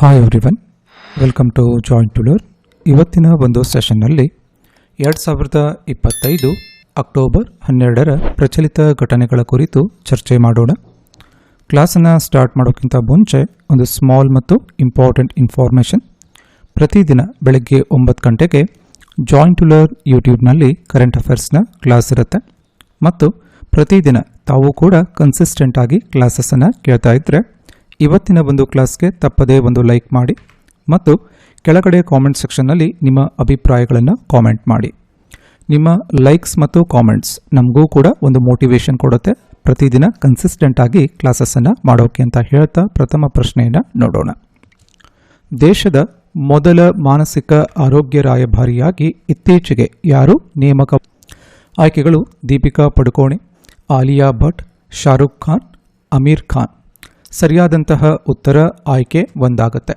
Hi everyone welcome to join to learn ಇವತ್ತಿನ ಒಂದು ಸೆಷನ್ನಲ್ಲಿ ಎರಡು ಸಾವಿರದ ಇಪ್ಪತ್ತೈದು ಅಕ್ಟೋಬರ್ ಹನ್ನೆರಡರ ಪ್ರಚಲಿತ ಘಟನೆಗಳ ಕುರಿತು ಚರ್ಚೆ ಮಾಡೋಣ. ಕ್ಲಾಸನ್ನು ಸ್ಟಾರ್ಟ್ ಮಾಡೋಕ್ಕಿಂತ ಮುಂಚೆ ಒಂದು ಸ್ಮಾಲ್ ಮತ್ತು ಇಂಪಾರ್ಟೆಂಟ್ ಇನ್ಫಾರ್ಮೇಷನ್ ಪ್ರತಿದಿನ ಬೆಳಗ್ಗೆ ಒಂಬತ್ತು ಗಂಟೆಗೆ ಜಾಯಿಂಟ್ ಟುಲರ್ ಯೂಟ್ಯೂಬ್ನಲ್ಲಿ ಕರೆಂಟ್ ಅಫೇರ್ಸ್ನ ಕ್ಲಾಸ್ ಇರುತ್ತೆ. ಮತ್ತು ಪ್ರತಿದಿನ ತಾವು ಕೂಡ ಕನ್ಸಿಸ್ಟೆಂಟಾಗಿ ಕ್ಲಾಸಸನ್ನು ಕೇಳ್ತಾ ಇದ್ದರೆ ಇವತ್ತಿನ ಒಂದು ಕ್ಲಾಸ್ಗೆ ತಪ್ಪದೇ ಒಂದು ಲೈಕ್ ಮಾಡಿ ಮತ್ತು ಕೆಳಗಡೆ ಕಾಮೆಂಟ್ ಸೆಕ್ಷನ್ನಲ್ಲಿ ನಿಮ್ಮ ಅಭಿಪ್ರಾಯಗಳನ್ನು ಕಾಮೆಂಟ್ ಮಾಡಿ. ನಿಮ್ಮ ಲೈಕ್ಸ್ ಮತ್ತು ಕಾಮೆಂಟ್ಸ್ ನಮಗೂ ಕೂಡ ಒಂದು ಮೋಟಿವೇಶನ್ ಕೊಡುತ್ತೆ. ಪ್ರತಿದಿನ ಕನ್ಸಿಸ್ಟೆಂಟ್ ಆಗಿ ಕ್ಲಾಸಸ್ಸನ್ನು ಮಾಡೋಕೆ ಅಂತ ಹೇಳ್ತಾ ಪ್ರಥಮ ಪ್ರಶ್ನೆಯನ್ನು ನೋಡೋಣ. ದೇಶದ ಮೊದಲ ಮಾನಸಿಕ ಆರೋಗ್ಯ ರಾಯಭಾರಿಯಾಗಿ ಇತ್ತೀಚೆಗೆ ಯಾರು ನೇಮಕ ಆಯ್ಕೆಗಳು ದೀಪಿಕಾ ಪಡುಕೋಣೆ, ಆಲಿಯಾ ಭಟ್, ಶಾರುಖ್ ಖಾನ್, ಅಮೀರ್ ಖಾನ್. ಸರಿಯಾದಂತಹ ಉತ್ತರ ಆಯ್ಕೆ ಒಂದಾಗುತ್ತೆ.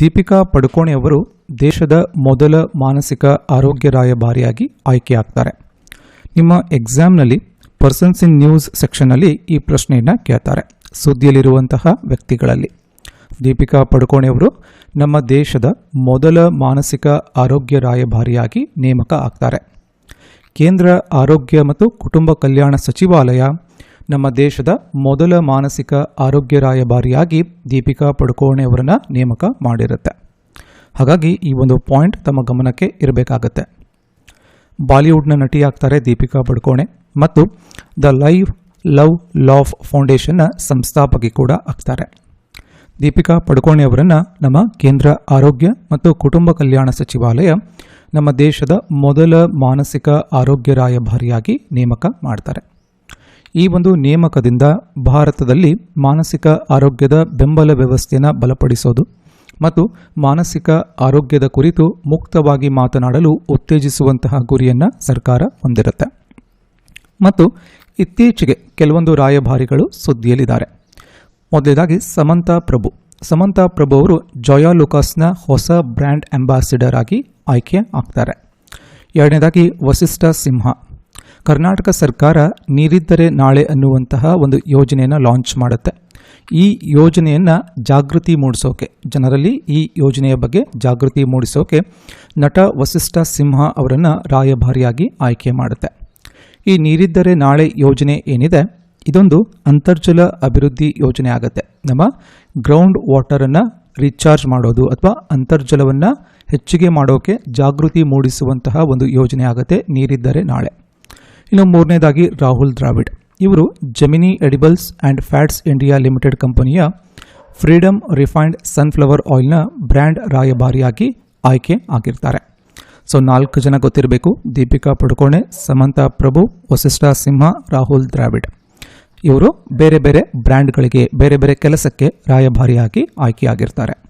ದೀಪಿಕಾ ಪಡುಕೋಣೆಯವರು ದೇಶದ ಮೊದಲ ಮಾನಸಿಕ ಆರೋಗ್ಯ ರಾಯಭಾರಿಯಾಗಿ ಆಯ್ಕೆಯಾಗ್ತಾರೆ. ನಿಮ್ಮ ಎಕ್ಸಾಮ್ನಲ್ಲಿ ಪರ್ಸನ್ಸ್ ಇನ್ ನ್ಯೂಸ್ ಸೆಕ್ಷನ್ನಲ್ಲಿ ಈ ಪ್ರಶ್ನೆಯನ್ನು ಕೇಳ್ತಾರೆ. ಸುದ್ದಿಯಲ್ಲಿರುವಂತಹ ವ್ಯಕ್ತಿಗಳಲ್ಲಿ. ದೀಪಿಕಾ ಪಡುಕೋಣೆಯವರು ನಮ್ಮ ದೇಶದ ಮೊದಲ ಮಾನಸಿಕ ಆರೋಗ್ಯ ರಾಯಭಾರಿಯಾಗಿ ನೇಮಕ ಆಗ್ತಾರೆ. ಕೇಂದ್ರ ಆರೋಗ್ಯ ಮತ್ತು ಕುಟುಂಬ ಕಲ್ಯಾಣ ಸಚಿವಾಲಯ ನಮ್ಮ ದೇಶದ ಮೊದಲ ಮಾನಸಿಕ ಆರೋಗ್ಯ ರಾಯಭಾರಿಯಾಗಿ ದೀಪಿಕಾ ಪಡುಕೋಣೆ ಅವರನ್ನು ನೇಮಕ ಮಾಡಿರುತ್ತೆ. ಹಾಗಾಗಿ ಈ ಒಂದು ಪಾಯಿಂಟ್ ತಮ್ಮ ಗಮನಕ್ಕೆ ಇರಬೇಕಾಗತ್ತೆ. ಬಾಲಿವುಡ್ನ ನಟಿಯಾಗ್ತಾರೆ ದೀಪಿಕಾ ಪಡುಕೋಣೆ ಮತ್ತು ದ ಲೈವ್ ಲವ್ ಲಾಫ್ ಫೌಂಡೇಶನ್ನ ಸಂಸ್ಥಾಪಕಿ ಕೂಡ ಆಗ್ತಾರೆ. ದೀಪಿಕಾ ಪಡುಕೋಣೆ ಅವರನ್ನು ನಮ್ಮ ಕೇಂದ್ರ ಆರೋಗ್ಯ ಮತ್ತು ಕುಟುಂಬ ಕಲ್ಯಾಣ ಸಚಿವಾಲಯ ನಮ್ಮ ದೇಶದ ಮೊದಲ ಮಾನಸಿಕ ಆರೋಗ್ಯ ರಾಯಭಾರಿಯಾಗಿ ನೇಮಕ ಮಾಡ್ತಾರೆ. ಈ ಒಂದು ನೇಮಕದಿಂದ ಭಾರತದಲ್ಲಿ ಮಾನಸಿಕ ಆರೋಗ್ಯದ ಬೆಂಬಲ ವ್ಯವಸ್ಥೆಯನ್ನು ಬಲಪಡಿಸೋದು ಮತ್ತು ಮಾನಸಿಕ ಆರೋಗ್ಯದ ಕುರಿತು ಮುಕ್ತವಾಗಿ ಮಾತನಾಡಲು ಉತ್ತೇಜಿಸುವಂತಹ ಗುರಿಯನ್ನು ಸರ್ಕಾರ ಹೊಂದಿರುತ್ತೆ. ಮತ್ತು ಇತ್ತೀಚೆಗೆ ಕೆಲವೊಂದು ರಾಯಭಾರಿಗಳು ಸುದ್ದಿಯಲ್ಲಿದ್ದಾರೆ. ಮೊದಲೇದಾಗಿ ಸಮಂತಾ ಪ್ರಭು. ಸಮಂತಾ ಪ್ರಭು ಅವರು ಜೊಯಾ ಲುಕಾಸ್ನ ಹೊಸ ಬ್ರ್ಯಾಂಡ್ ಅಂಬಾಸಿಡರ್ ಆಗಿ ಆಯ್ಕೆ ಆಗ್ತಾರೆ. ಎರಡನೇದಾಗಿ ವಸಿಷ್ಠ ಸಿಂಹ. ಕರ್ನಾಟಕ ಸರ್ಕಾರ ನೀರಿದ್ದರೆ ನಾಳೆ ಅನ್ನುವಂತಹ ಒಂದು ಯೋಜನೆಯನ್ನು ಲಾಂಚ್ ಮಾಡುತ್ತೆ. ಈ ಯೋಜನೆಯನ್ನು ಜಾಗೃತಿ ಮೂಡಿಸೋಕೆ, ಜನರಲ್ಲಿ ಈ ಯೋಜನೆಯ ಬಗ್ಗೆ ಜಾಗೃತಿ ಮೂಡಿಸೋಕೆ ನಟ ವಸಿಷ್ಠ ಸಿಂಹ ಅವರನ್ನು ರಾಯಭಾರಿಯಾಗಿ ಆಯ್ಕೆ ಮಾಡುತ್ತೆ. ಈ ನೀರಿದ್ದರೆ ನಾಳೆ ಯೋಜನೆ ಏನಿದೆ? ಇದೊಂದು ಅಂತರ್ಜಲ ಅಭಿವೃದ್ಧಿ ಯೋಜನೆ ಆಗುತ್ತೆ. ನಮ್ಮ ಗ್ರೌಂಡ್ ವಾಟರನ್ನು ರೀಚಾರ್ಜ್ ಮಾಡೋದು ಅಥವಾ ಅಂತರ್ಜಲವನ್ನು ಹೆಚ್ಚಿಗೆ ಮಾಡೋಕೆ ಜಾಗೃತಿ ಮೂಡಿಸುವಂತಹ ಒಂದು ಯೋಜನೆ ಆಗುತ್ತೆ ನೀರಿದ್ದರೆ ನಾಳೆ. ಇನ್ನು ಮೂರನೇದಾಗಿ ರಾಹುಲ್ ದ್ರಾವಿಡ್. ಇವರು Gemini edibles and fats India limited ಕಂಪನಿಯ ಫ್ರೀಡಮ್ ರಿಫೈನ್ಡ್ ಸನ್ಫ್ಲವರ್ ಆಯಿಲ್ನ ಬ್ರ್ಯಾಂಡ್ ರಾಯಭಾರಿಯಾಗಿ ಆಯ್ಕೆ ಆಗಿರ್ತಾರೆ. ಸೊ, ನಾಲ್ಕು ಜನ ಗೊತ್ತಿರಬೇಕು. ದೀಪಿಕಾ ಪಡುಕೋಣೆ, ಸಮಂತಾ ಪ್ರಭು, ವಸಿಷ್ಠ ಸಿಂಹ, ರಾಹುಲ್ ದ್ರಾವಿಡ್. ಇವರು ಬೇರೆ ಬೇರೆ ಬ್ರ್ಯಾಂಡ್ಗಳಿಗೆ, ಬೇರೆ ಬೇರೆ ಕೆಲಸಕ್ಕೆ ರಾಯಭಾರಿಯಾಗಿ ಆಯ್ಕೆಯಾಗಿರ್ತಾರೆ.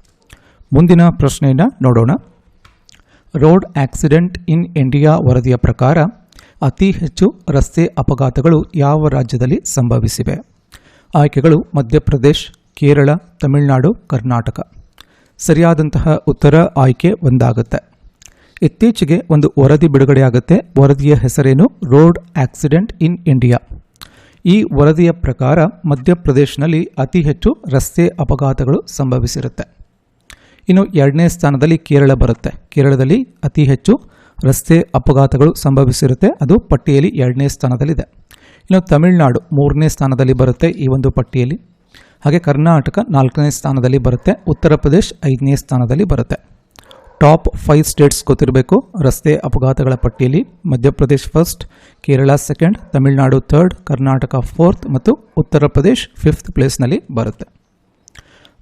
ಮುಂದಿನ ಪ್ರಶ್ನೆಯನ್ನು ನೋಡೋಣ. ರೋಡ್ ಆಕ್ಸಿಡೆಂಟ್ ಇನ್ ಇಂಡಿಯಾ ವರದಿಯ ಪ್ರಕಾರ ಅತಿ ಹೆಚ್ಚು ರಸ್ತೆ ಅಪಘಾತಗಳು ಯಾವ ರಾಜ್ಯದಲ್ಲಿ ಸಂಭವಿಸಿವೆ? ಆಯ್ಕೆಗಳು ಮಧ್ಯಪ್ರದೇಶ್, ಕೇರಳ, ತಮಿಳುನಾಡು, ಕರ್ನಾಟಕ. ಸರಿಯಾದಂತಹ ಉತ್ತರ ಆಯ್ಕೆ ಒಂದಾಗುತ್ತೆ. ಇತ್ತೀಚೆಗೆ ಒಂದು ವರದಿ ಬಿಡುಗಡೆಯಾಗುತ್ತೆ. ವರದಿಯ ಹೆಸರೇನು? Road accident in India. ಈ ವರದಿಯ ಪ್ರಕಾರ ಮಧ್ಯಪ್ರದೇಶನಲ್ಲಿ ಅತಿ ಹೆಚ್ಚು ರಸ್ತೆ ಅಪಘಾತಗಳು ಸಂಭವಿಸಿರುತ್ತೆ. ಇನ್ನು ಎರಡನೇ ಸ್ಥಾನದಲ್ಲಿ ಕೇರಳ ಬರುತ್ತೆ. ಕೇರಳದಲ್ಲಿ ಅತಿ ಹೆಚ್ಚು ರಸ್ತೆ ಅಪಘಾತಗಳು ಸಂಭವಿಸಿರುತ್ತೆ. ಅದು ಪಟ್ಟಿಯಲ್ಲಿ ಎರಡನೇ ಸ್ಥಾನದಲ್ಲಿದೆ. ಇನ್ನು ತಮಿಳುನಾಡು ಮೂರನೇ ಸ್ಥಾನದಲ್ಲಿ ಬರುತ್ತೆ ಈ ಒಂದು ಪಟ್ಟಿಯಲ್ಲಿ. ಹಾಗೆ ಕರ್ನಾಟಕ ನಾಲ್ಕನೇ ಸ್ಥಾನದಲ್ಲಿ ಬರುತ್ತೆ. ಉತ್ತರ ಪ್ರದೇಶ್ ಐದನೇ ಸ್ಥಾನದಲ್ಲಿ ಬರುತ್ತೆ. ಟಾಪ್ ಫೈವ್ ಸ್ಟೇಟ್ಸ್ ಗೊತ್ತಿರಬೇಕು. ರಸ್ತೆ ಅಪಘಾತಗಳ ಪಟ್ಟಿಯಲ್ಲಿ Madhya Pradesh first, Kerala second, Tamil Nadu third, Karnataka fourth ಮತ್ತು ಉತ್ತರ ಪ್ರದೇಶ್ ಫಿಫ್ತ್ ಪ್ಲೇಸ್ನಲ್ಲಿ ಬರುತ್ತೆ.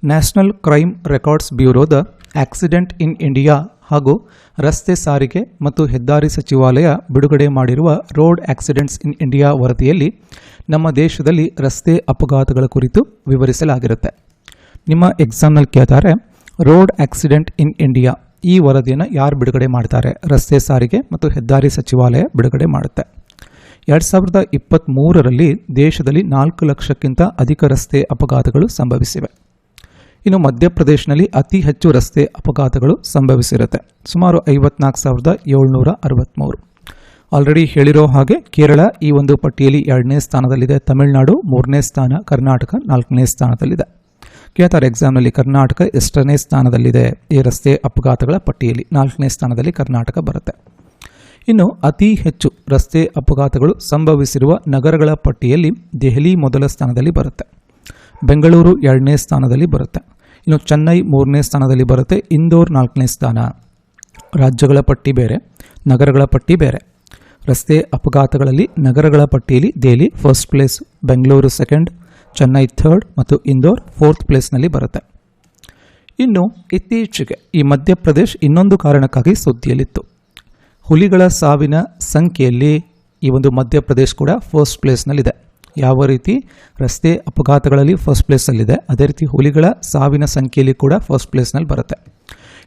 ನ್ಯಾಷನಲ್ ಕ್ರೈಮ್ ರೆಕಾರ್ಡ್ಸ್ ಬ್ಯೂರೋದ ಆಕ್ಸಿಡೆಂಟ್ ಇನ್ ಇಂಡಿಯಾ ಹಾಗೂ ರಸ್ತೆ ಸಾರಿಗೆ ಮತ್ತು ಹೆದ್ದಾರಿ ಸಚಿವಾಲಯ ಬಿಡುಗಡೆ ಮಾಡಿರುವ ರೋಡ್ ಆಕ್ಸಿಡೆಂಟ್ಸ್ ಇನ್ ಇಂಡಿಯಾ ವರದಿಯಲ್ಲಿ ನಮ್ಮ ದೇಶದಲ್ಲಿ ರಸ್ತೆ ಅಪಘಾತಗಳ ಕುರಿತು ವಿವರಿಸಲಾಗಿರುತ್ತೆ. ನಿಮ್ಮ ಎಕ್ಸಾಮ್ನಲ್ಲಿ ಕೇಳ್ತಾರೆ, ರೋಡ್ ಆಕ್ಸಿಡೆಂಟ್ ಇನ್ ಇಂಡಿಯಾ, ಈ ವರದಿಯನ್ನು ಯಾರು ಬಿಡುಗಡೆ ಮಾಡ್ತಾರೆ? ರಸ್ತೆ ಸಾರಿಗೆ ಮತ್ತು ಹೆದ್ದಾರಿ ಸಚಿವಾಲಯ ಬಿಡುಗಡೆ ಮಾಡುತ್ತೆ. ಎರಡು ಸಾವಿರದ ಇಪ್ಪತ್ತ್ಮೂರರಲ್ಲಿ ದೇಶದಲ್ಲಿ ನಾಲ್ಕು ಲಕ್ಷಕ್ಕಿಂತ ಅಧಿಕ ರಸ್ತೆ ಅಪಘಾತಗಳು ಸಂಭವಿಸಿವೆ. ಇನ್ನು ಮಧ್ಯಪ್ರದೇಶನಲ್ಲಿ ಅತಿ ಹೆಚ್ಚು ರಸ್ತೆ ಅಪಘಾತಗಳು ಸಂಭವಿಸಿರುತ್ತೆ. ಸುಮಾರು ಐವತ್ನಾಲ್ಕು ಸಾವಿರದ ಏಳ್ನೂರ ಅರವತ್ತ್ಮೂರು ಆಲ್ರೆಡಿ ಹೇಳಿರೋ ಹಾಗೆ ಕೇರಳ ಈ ಒಂದು ಪಟ್ಟಿಯಲ್ಲಿ ಎರಡನೇ ಸ್ಥಾನದಲ್ಲಿದೆ. ತಮಿಳುನಾಡು ಮೂರನೇ ಸ್ಥಾನ, ಕರ್ನಾಟಕ ನಾಲ್ಕನೇ ಸ್ಥಾನದಲ್ಲಿದೆ. ಕೇಳ್ತಾರೆ ಎಕ್ಸಾಮ್ನಲ್ಲಿ ಕರ್ನಾಟಕ ಎಷ್ಟನೇ ಸ್ಥಾನದಲ್ಲಿದೆ ಈ ರಸ್ತೆ ಅಪಘಾತಗಳ ಪಟ್ಟಿಯಲ್ಲಿ. ನಾಲ್ಕನೇ ಸ್ಥಾನದಲ್ಲಿ ಕರ್ನಾಟಕ ಬರುತ್ತೆ. ಇನ್ನು ಅತಿ ಹೆಚ್ಚು ರಸ್ತೆ ಅಪಘಾತಗಳು ಸಂಭವಿಸಿರುವ ನಗರಗಳ ಪಟ್ಟಿಯಲ್ಲಿ ದೆಹಲಿ ಮೊದಲ ಸ್ಥಾನದಲ್ಲಿ ಬರುತ್ತೆ. ಬೆಂಗಳೂರು ಎರಡನೇ ಸ್ಥಾನದಲ್ಲಿ ಬರುತ್ತೆ. ಇನ್ನು ಚೆನ್ನೈ ಮೂರನೇ ಸ್ಥಾನದಲ್ಲಿ ಬರುತ್ತೆ, ಇಂದೋರ್ ನಾಲ್ಕನೇ ಸ್ಥಾನ. ರಾಜ್ಯಗಳ ಪಟ್ಟಿ ಬೇರೆ, ನಗರಗಳ ಪಟ್ಟಿ ಬೇರೆ. ರಸ್ತೆ ಅಪಘಾತಗಳಲ್ಲಿ ನಗರಗಳ ಪಟ್ಟಿಯಲ್ಲಿ Delhi first place Bengaluru second Chennai third ಮತ್ತು ಇಂದೋರ್ ಫೋರ್ತ್ ಪ್ಲೇಸ್ನಲ್ಲಿ ಬರುತ್ತೆ. ಇನ್ನು ಇತ್ತೀಚೆಗೆ ಈ ಮಧ್ಯಪ್ರದೇಶ್ ಇನ್ನೊಂದು ಕಾರಣಕ್ಕಾಗಿ ಸುದ್ದಿಯಲ್ಲಿತ್ತು. ಹುಲಿಗಳ ಸಾವಿನ ಸಂಖ್ಯೆಯಲ್ಲಿ ಈ ಒಂದು ಮಧ್ಯಪ್ರದೇಶ್ ಕೂಡ ಫಸ್ಟ್ ಪ್ಲೇಸ್ನಲ್ಲಿದೆ ಯಾವ ರೀತಿ ರಸ್ತೆ ಅಪಘಾತಗಳಲ್ಲಿ ಫಸ್ಟ್ ಪ್ಲೇಸಲ್ಲಿದೆ ಅದೇ ರೀತಿ ಹುಲಿಗಳ ಸಾವಿನ ಸಂಖ್ಯೆಯಲ್ಲಿ ಕೂಡ ಫಸ್ಟ್ ಪ್ಲೇಸ್ನಲ್ಲಿ ಬರುತ್ತೆ.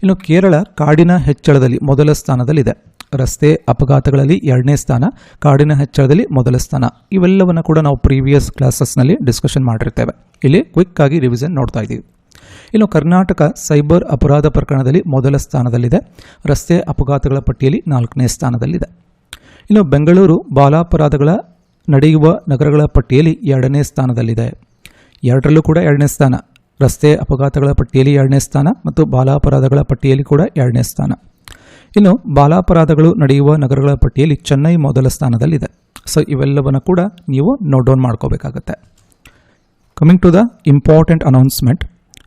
ಇನ್ನು ಕೇರಳ ಕಾಡಿನ ಹೆಚ್ಚಳದಲ್ಲಿ ಮೊದಲ ಸ್ಥಾನದಲ್ಲಿದೆ. ರಸ್ತೆ ಅಪಘಾತಗಳಲ್ಲಿ ಎರಡನೇ ಸ್ಥಾನ, ಕಾಡಿನ ಹೆಚ್ಚಳದಲ್ಲಿ ಮೊದಲ ಸ್ಥಾನ. ಇವೆಲ್ಲವನ್ನು ಕೂಡ ನಾವು ಪ್ರೀವಿಯಸ್ ಕ್ಲಾಸಸ್ನಲ್ಲಿ ಡಿಸ್ಕಷನ್ ಮಾಡಿರ್ತೇವೆ. ಇಲ್ಲಿ ಕ್ವಿಕ್ ಆಗಿ ರಿವಿಷನ್ ನೋಡ್ತಾ ಇದ್ದೀವಿ. ಇನ್ನು ಕರ್ನಾಟಕ ಸೈಬರ್ ಅಪರಾಧ ಪ್ರಕರಣದಲ್ಲಿ ಮೊದಲ ಸ್ಥಾನದಲ್ಲಿದೆ. ರಸ್ತೆ ಅಪಘಾತಗಳ ಪಟ್ಟಿಯಲ್ಲಿ ನಾಲ್ಕನೇ ಸ್ಥಾನದಲ್ಲಿದೆ. ಇನ್ನು ಬೆಂಗಳೂರು ಬಾಲಾಪರಾಧಗಳ ನಡೆಯುವ ನಗರಗಳ ಪಟ್ಟಿಯಲ್ಲಿ ಎರಡನೇ ಸ್ಥಾನದಲ್ಲಿದೆ. ಎರಡರಲ್ಲೂ ಕೂಡ ಎರಡನೇ ಸ್ಥಾನ. ರಸ್ತೆ ಅಪಘಾತಗಳ ಪಟ್ಟಿಯಲ್ಲಿ ಎರಡನೇ ಸ್ಥಾನ ಮತ್ತು ಬಾಲಾಪರಾಧಗಳ ಪಟ್ಟಿಯಲ್ಲಿ ಕೂಡ ಎರಡನೇ ಸ್ಥಾನ. ಇನ್ನು ಬಾಲಾಪರಾಧಗಳು ನಡೆಯುವ ನಗರಗಳ ಪಟ್ಟಿಯಲ್ಲಿ ಚೆನ್ನೈ ಮೊದಲ ಸ್ಥಾನದಲ್ಲಿದೆ. ಸೊ ಇವೆಲ್ಲವನ್ನು ಕೂಡ ನೀವು ನೋಟ್ ಡೌನ್ ಮಾಡ್ಕೋಬೇಕಾಗತ್ತೆ. Coming to the important announcement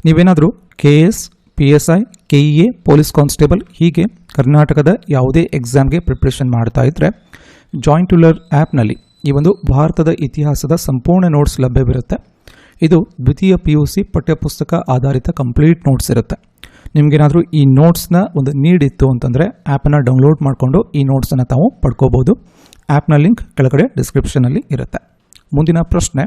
ನೀವೇನಾದರೂ K S P S I K E A police constable ಹೀಗೆ ಕರ್ನಾಟಕದ ಯಾವುದೇ ಎಕ್ಸಾಮ್ಗೆ ಪ್ರಿಪ್ರೇಷನ್ ಮಾಡ್ತಾ ಇದ್ದರೆ ಜಾಯಿಂಟ್ ಟುಲರ್ ಆ್ಯಪ್ನಲ್ಲಿ ಈ ಒಂದು ಭಾರತದ ಇತಿಹಾಸದ ಸಂಪೂರ್ಣ ನೋಟ್ಸ್ ಲಭ್ಯವಿರುತ್ತೆ ಇದು ದ್ವಿತೀಯ ಪಿ ಯು ಸಿ ಪಠ್ಯಪುಸ್ತಕ ಆಧಾರಿತ ಕಂಪ್ಲೀಟ್ ನೋಟ್ಸ್ ಇರುತ್ತೆ. ನಿಮಗೇನಾದರೂ ಈ ನೋಟ್ಸ್ನ ಒಂದು ನೀಡ್ ಇತ್ತು ಅಂತಂದರೆ ಆ್ಯಪನ್ನು ಡೌನ್ಲೋಡ್ ಮಾಡಿಕೊಂಡು ಈ ನೋಟ್ಸನ್ನು ತಾವು ಪಡ್ಕೋಬೋದು. ಆ್ಯಪ್ನ ಲಿಂಕ್ ಕೆಳಗಡೆ ಡಿಸ್ಕ್ರಿಪ್ಷನಲ್ಲಿ ಇರುತ್ತೆ. ಮುಂದಿನ ಪ್ರಶ್ನೆ.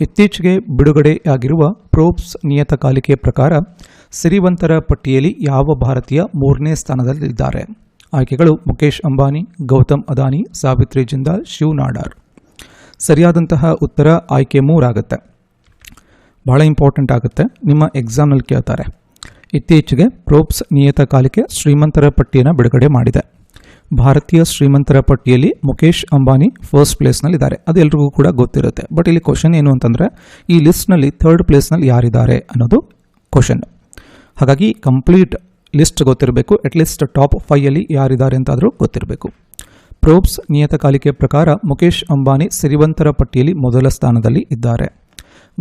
ಇತ್ತೀಚೆಗೆ ಬಿಡುಗಡೆಯಾಗಿರುವ ಪ್ರೋಬ್ಸ್ ನಿಯತಕಾಲಿಕೆ ಪ್ರಕಾರ ಸಿರಿವಂತರ ಪಟ್ಟಿಯಲ್ಲಿ ಯಾವ ಭಾರತೀಯ ಮೂರನೇ ಸ್ಥಾನದಲ್ಲಿದ್ದಾರೆ? ಆಯ್ಕೆಗಳು ಮುಖೇಶ್ ಅಂಬಾನಿ, ಗೌತಮ್ ಅದಾನಿ, ಸಾವಿತ್ರಿ ಜಿಂದಾಲ್ ಶಿವ್ ನಾಡಾರ್ ಸರಿಯಾದಂತಹ ಉತ್ತರ ಆಯ್ಕೆ ಮೂರಾಗುತ್ತೆ. ಬಹಳ ಇಂಪಾರ್ಟೆಂಟ್ ಆಗುತ್ತೆ. ನಿಮ್ಮ ಎಕ್ಸಾಮ್ನಲ್ಲಿ ಕೇಳ್ತಾರೆ. ಇತ್ತೀಚೆಗೆ ಪ್ರೋಬ್ಸ್ ನಿಯತಕಾಲಿಕೆ ಶ್ರೀಮಂತರ ಪಟ್ಟಿಯನ್ನು ಬಿಡುಗಡೆ ಮಾಡಿದೆ. ಭಾರತೀಯ ಶ್ರೀಮಂತರ ಪಟ್ಟಿಯಲ್ಲಿ ಮುಖೇಶ್ ಅಂಬಾನಿ ಫಸ್ಟ್ ಪ್ಲೇಸ್ನಲ್ಲಿದ್ದಾರೆ ಅದು ಎಲ್ರಿಗೂ ಕೂಡ ಗೊತ್ತಿರುತ್ತೆ. ಬಟ್ ಇಲ್ಲಿ ಕ್ವಶನ್ ಏನು ಅಂತಂದರೆ, ಈ ಲಿಸ್ಟ್ನಲ್ಲಿ ಥರ್ಡ್ ಪ್ಲೇಸ್ನಲ್ಲಿ ಯಾರಿದ್ದಾರೆ ಅನ್ನೋದು ಕ್ವಶನ್ ಹಾಗಾಗಿ ಕಂಪ್ಲೀಟ್ ಲಿಸ್ಟ್ ಗೊತ್ತಿರಬೇಕು ಅಟ್ಲೀಸ್ಟ್ ಟಾಪ್ ಫೈಯಲ್ಲಿ ಯಾರಿದ್ದಾರೆ ಅಂತಾದರೂ ಗೊತ್ತಿರಬೇಕು. ಪ್ರೋಬ್ಸ್ ನಿಯತಕಾಲಿಕೆ ಪ್ರಕಾರ ಮುಖೇಶ್ ಅಂಬಾನಿ ಸಿರಿವಂತರ ಪಟ್ಟಿಯಲ್ಲಿ ಮೊದಲ ಸ್ಥಾನದಲ್ಲಿ ಇದ್ದಾರೆ.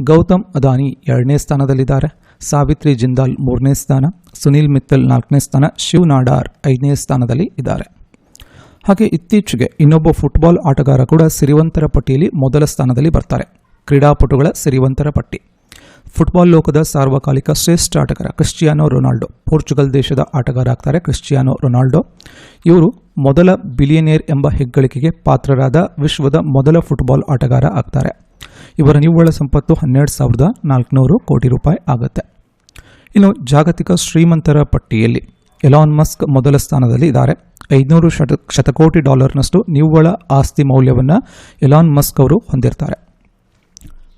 ಗೌತಮ್ ಅದಾನಿ ಎರಡನೇ ಸ್ಥಾನದಲ್ಲಿದ್ದಾರೆ. ಸಾವಿತ್ರಿ ಜಿಂದಾಲ್ ಮೂರನೇ ಸ್ಥಾನ. ಸುನೀಲ್ ಮಿತ್ತಲ್ ನಾಲ್ಕನೇ ಸ್ಥಾನ. ಶಿವ್ ನಾಡಾರ್ ಐದನೇ ಸ್ಥಾನದಲ್ಲಿ ಇದ್ದಾರೆ. ಹಾಗೆ ಇತ್ತೀಚೆಗೆ ಇನ್ನೊಬ್ಬ ಫುಟ್ಬಾಲ್ ಆಟಗಾರ ಕೂಡ ಸಿರಿವಂತರ ಪಟ್ಟಿಯಲ್ಲಿ ಮೊದಲ ಸ್ಥಾನದಲ್ಲಿ ಬರ್ತಾರೆ. ಕ್ರೀಡಾಪಟುಗಳ ಸಿರಿವಂತರ ಪಟ್ಟಿ. ಫುಟ್ಬಾಲ್ ಲೋಕದ ಸಾರ್ವಕಾಲಿಕ ಶ್ರೇಷ್ಠ ಆಟಗಾರ ಕ್ರಿಸ್ಟಿಯಾನೋ ರೊನಾಲ್ಡೋ. ಪೋರ್ಚುಗಲ್ ದೇಶದ ಆಟಗಾರ ಆಗ್ತಾರೆ ಕ್ರಿಸ್ಟಿಯಾನೋ ರೊನಾಲ್ಡೋ. ಇವರು ಮೊದಲ ಬಿಲಿಯನೇರ್ ಎಂಬ ಹೆಗ್ಗಳಿಕೆಗೆ ಪಾತ್ರರಾದ ವಿಶ್ವದ ಮೊದಲ ಫುಟ್ಬಾಲ್ ಆಟಗಾರ ಆಗ್ತಾರೆ. ಇವರ ನಿವ್ವಳ ಸಂಪತ್ತು ಹನ್ನೆರಡು ಸಾವಿರದ ನಾಲ್ಕುನೂರು ಕೋಟಿ ರೂಪಾಯಿ ಆಗುತ್ತೆ. ಇನ್ನು ಜಾಗತಿಕ ಶ್ರೀಮಂತರ ಪಟ್ಟಿಯಲ್ಲಿ ಎಲಾನ್ ಮಸ್ಕ್ ಮೊದಲ ಸ್ಥಾನದಲ್ಲಿ ಇದ್ದಾರೆ. ಐದುನೂರು ಶತ ಶತಕೋಟಿ ಡಾಲರ್ನಷ್ಟು ನಿವ್ವಳ ಆಸ್ತಿ ಮೌಲ್ಯವನ್ನು ಎಲಾನ್ ಮಸ್ಕ್ ಅವರು ಹೊಂದಿರ್ತಾರೆ.